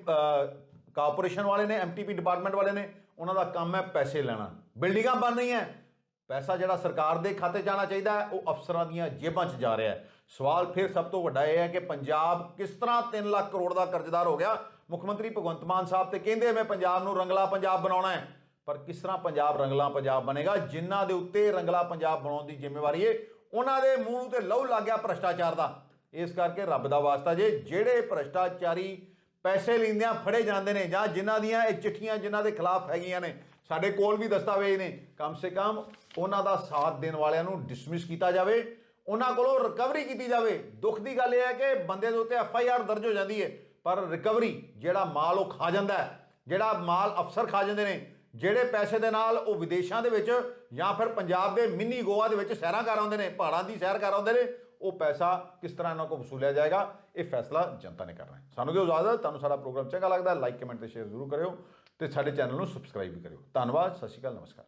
ਕਾਰਪੋਰੇਸ਼ਨ ਵਾਲੇ ਨੇ ਐਮਟੀਪੀ ਡਿਪਾਰਟਮੈਂਟ ਵਾਲੇ ਨੇ, ਉਹਨਾਂ ਦਾ ਕੰਮ ਹੈ ਪੈਸੇ ਲੈਣਾ। ਬਿਲਡਿੰਗਾਂ ਬਣ ਰਹੀਆਂ। ਪੈਸਾ ਜਿਹੜਾ ਸਰਕਾਰ ਦੇ ਖਾਤੇ ਜਾਣਾ ਚਾਹੀਦਾ ਹੈ, ਉਹ ਅਫਸਰਾਂ ਦੀਆਂ ਜੇਬਾਂ 'ਚ ਜਾ ਰਿਹਾ ਹੈ। ਸਵਾਲ ਫਿਰ ਸਭ ਤੋਂ ਵੱਡਾ ਇਹ ਹੈ ਕਿ ਪੰਜਾਬ ਕਿਸ ਤਰ੍ਹਾਂ 3 ਲੱਖ ਕਰੋੜ ਦਾ ਕਰਜ਼ਦਾਰ ਹੋ ਗਿਆ ਮੁੱਖ ਮੰਤਰੀ ਭਗਵੰਤ ਮਾਨ ਸਾਹਿਬ ਤੇ ਕਹਿੰਦੇ ਮੈਂ ਪੰਜਾਬ ਨੂੰ ਰੰਗਲਾ ਪੰਜਾਬ ਬਣਾਉਣਾ ਹੈ। ਪਰ ਕਿਸ ਤਰ੍ਹਾਂ ਪੰਜਾਬ ਰੰਗਲਾ ਪੰਜਾਬ ਬਣੇਗਾ? ਜਿਨ੍ਹਾਂ ਦੇ ਉੱਤੇ ਰੰਗਲਾ ਪੰਜਾਬ ਬਣਾਉਣ ਦੀ ਜ਼ਿੰਮੇਵਾਰੀ ਏ, ਉਹਨਾਂ ਦੇ ਮੂੰਹ ਤੇ ਲਹੂ ਲੱਗ ਗਿਆ ਭ੍ਰਸ਼ਟਾਚਾਰ ਦਾ। ਇਸ ਕਰਕੇ ਰੱਬ ਦਾ ਵਾਸਤਾ ਜੇ ਜਿਹੜੇ ਭ੍ਰਸ਼ਟਾਚਾਰੀ ਪੈਸੇ ਲੈਂਦਿਆਂ ਫੜੇ ਜਾਂਦੇ ਨੇ ਜਾਂ ਜਿਨ੍ਹਾਂ ਦੀਆਂ ਇਹ ਚਿੱਠੀਆਂ ਜਿਨ੍ਹਾਂ ਦੇ ਖਿਲਾਫ ਹੈਗੀਆਂ ਨੇ, ਸਾਡੇ ਕੋਲ ਵੀ ਦਸਤਾਵੇਜ਼ ਨੇ, ਕਮ ਸੇ ਕਮ ਉਹਨਾਂ ਦਾ ਸਾਥ ਦੇਣ ਵਾਲਿਆਂ ਨੂੰ ਡਿਸਮਿਸ ਕੀਤਾ ਜਾਵੇ, ਉਹਨਾਂ ਕੋਲੋਂ ਰਿਕਵਰੀ ਕੀਤੀ ਜਾਵੇ। ਦੁੱਖ ਦੀ ਗੱਲ ਇਹ ਹੈ ਕਿ ਬੰਦੇ ਦੇ ਉੱਤੇ ਐਫ ਆਈ ਆਰ ਦਰਜ ਹੋ ਜਾਂਦੀ ਹੈ ਪਰ ਰਿਕਵਰੀ ਜਿਹੜਾ ਮਾਲ ਉਹ ਖਾ ਜਾਂਦਾ ਹੈ, ਜਿਹੜਾ ਮਾਲ ਅਫਸਰ ਖਾ ਜਾਂਦੇ ਨੇ, ਜਿਹੜੇ ਪੈਸੇ ਦੇ ਨਾਲ ਉਹ ਵਿਦੇਸ਼ਾਂ ਦੇ ਵਿੱਚ ਜਾਂ ਫਿਰ ਪੰਜਾਬ ਦੇ ਮਿੰਨੀ ਗੋਆ ਦੇ ਵਿੱਚ ਸੈਰਾਂ ਕਰ ਆਉਂਦੇ ਨੇ, ਪਹਾੜਾਂ ਦੀ ਸੈਰ ਕਰ ਆਉਂਦੇ ਨੇ, ਉਹ ਪੈਸਾ ਕਿਸ ਤਰ੍ਹਾਂ ਇਹਨਾਂ ਕੋਲ ਵਸੂਲਿਆ ਜਾਏਗਾ, ਇਹ ਫੈਸਲਾ ਜਨਤਾ ਨੇ ਕਰਨਾ ਹੈ। ਸਾਨੂੰ ਦਿਓ ਇਜਾਜ਼ਤ ਤੁਹਾਨੂੰ ਸਾਡਾ ਪ੍ਰੋਗਰਾਮ ਚੰਗਾ ਲੱਗਦਾ ਲਾਈਕ ਕਮੈਂਟ ਤੇ ਸ਼ੇਅਰ ਜ਼ਰੂਰ ਕਰਿਓ ਤੇ ਸਾਡੇ ਚੈਨਲ ਨੂੰ ਸਬਸਕ੍ਰਾਈਬ ਵੀ ਕਰਿਓ। ਧੰਨਵਾਦ, ਸਤਿ ਸ਼੍ਰੀ ਅਕਾਲ, ਨਮਸਕਾਰ।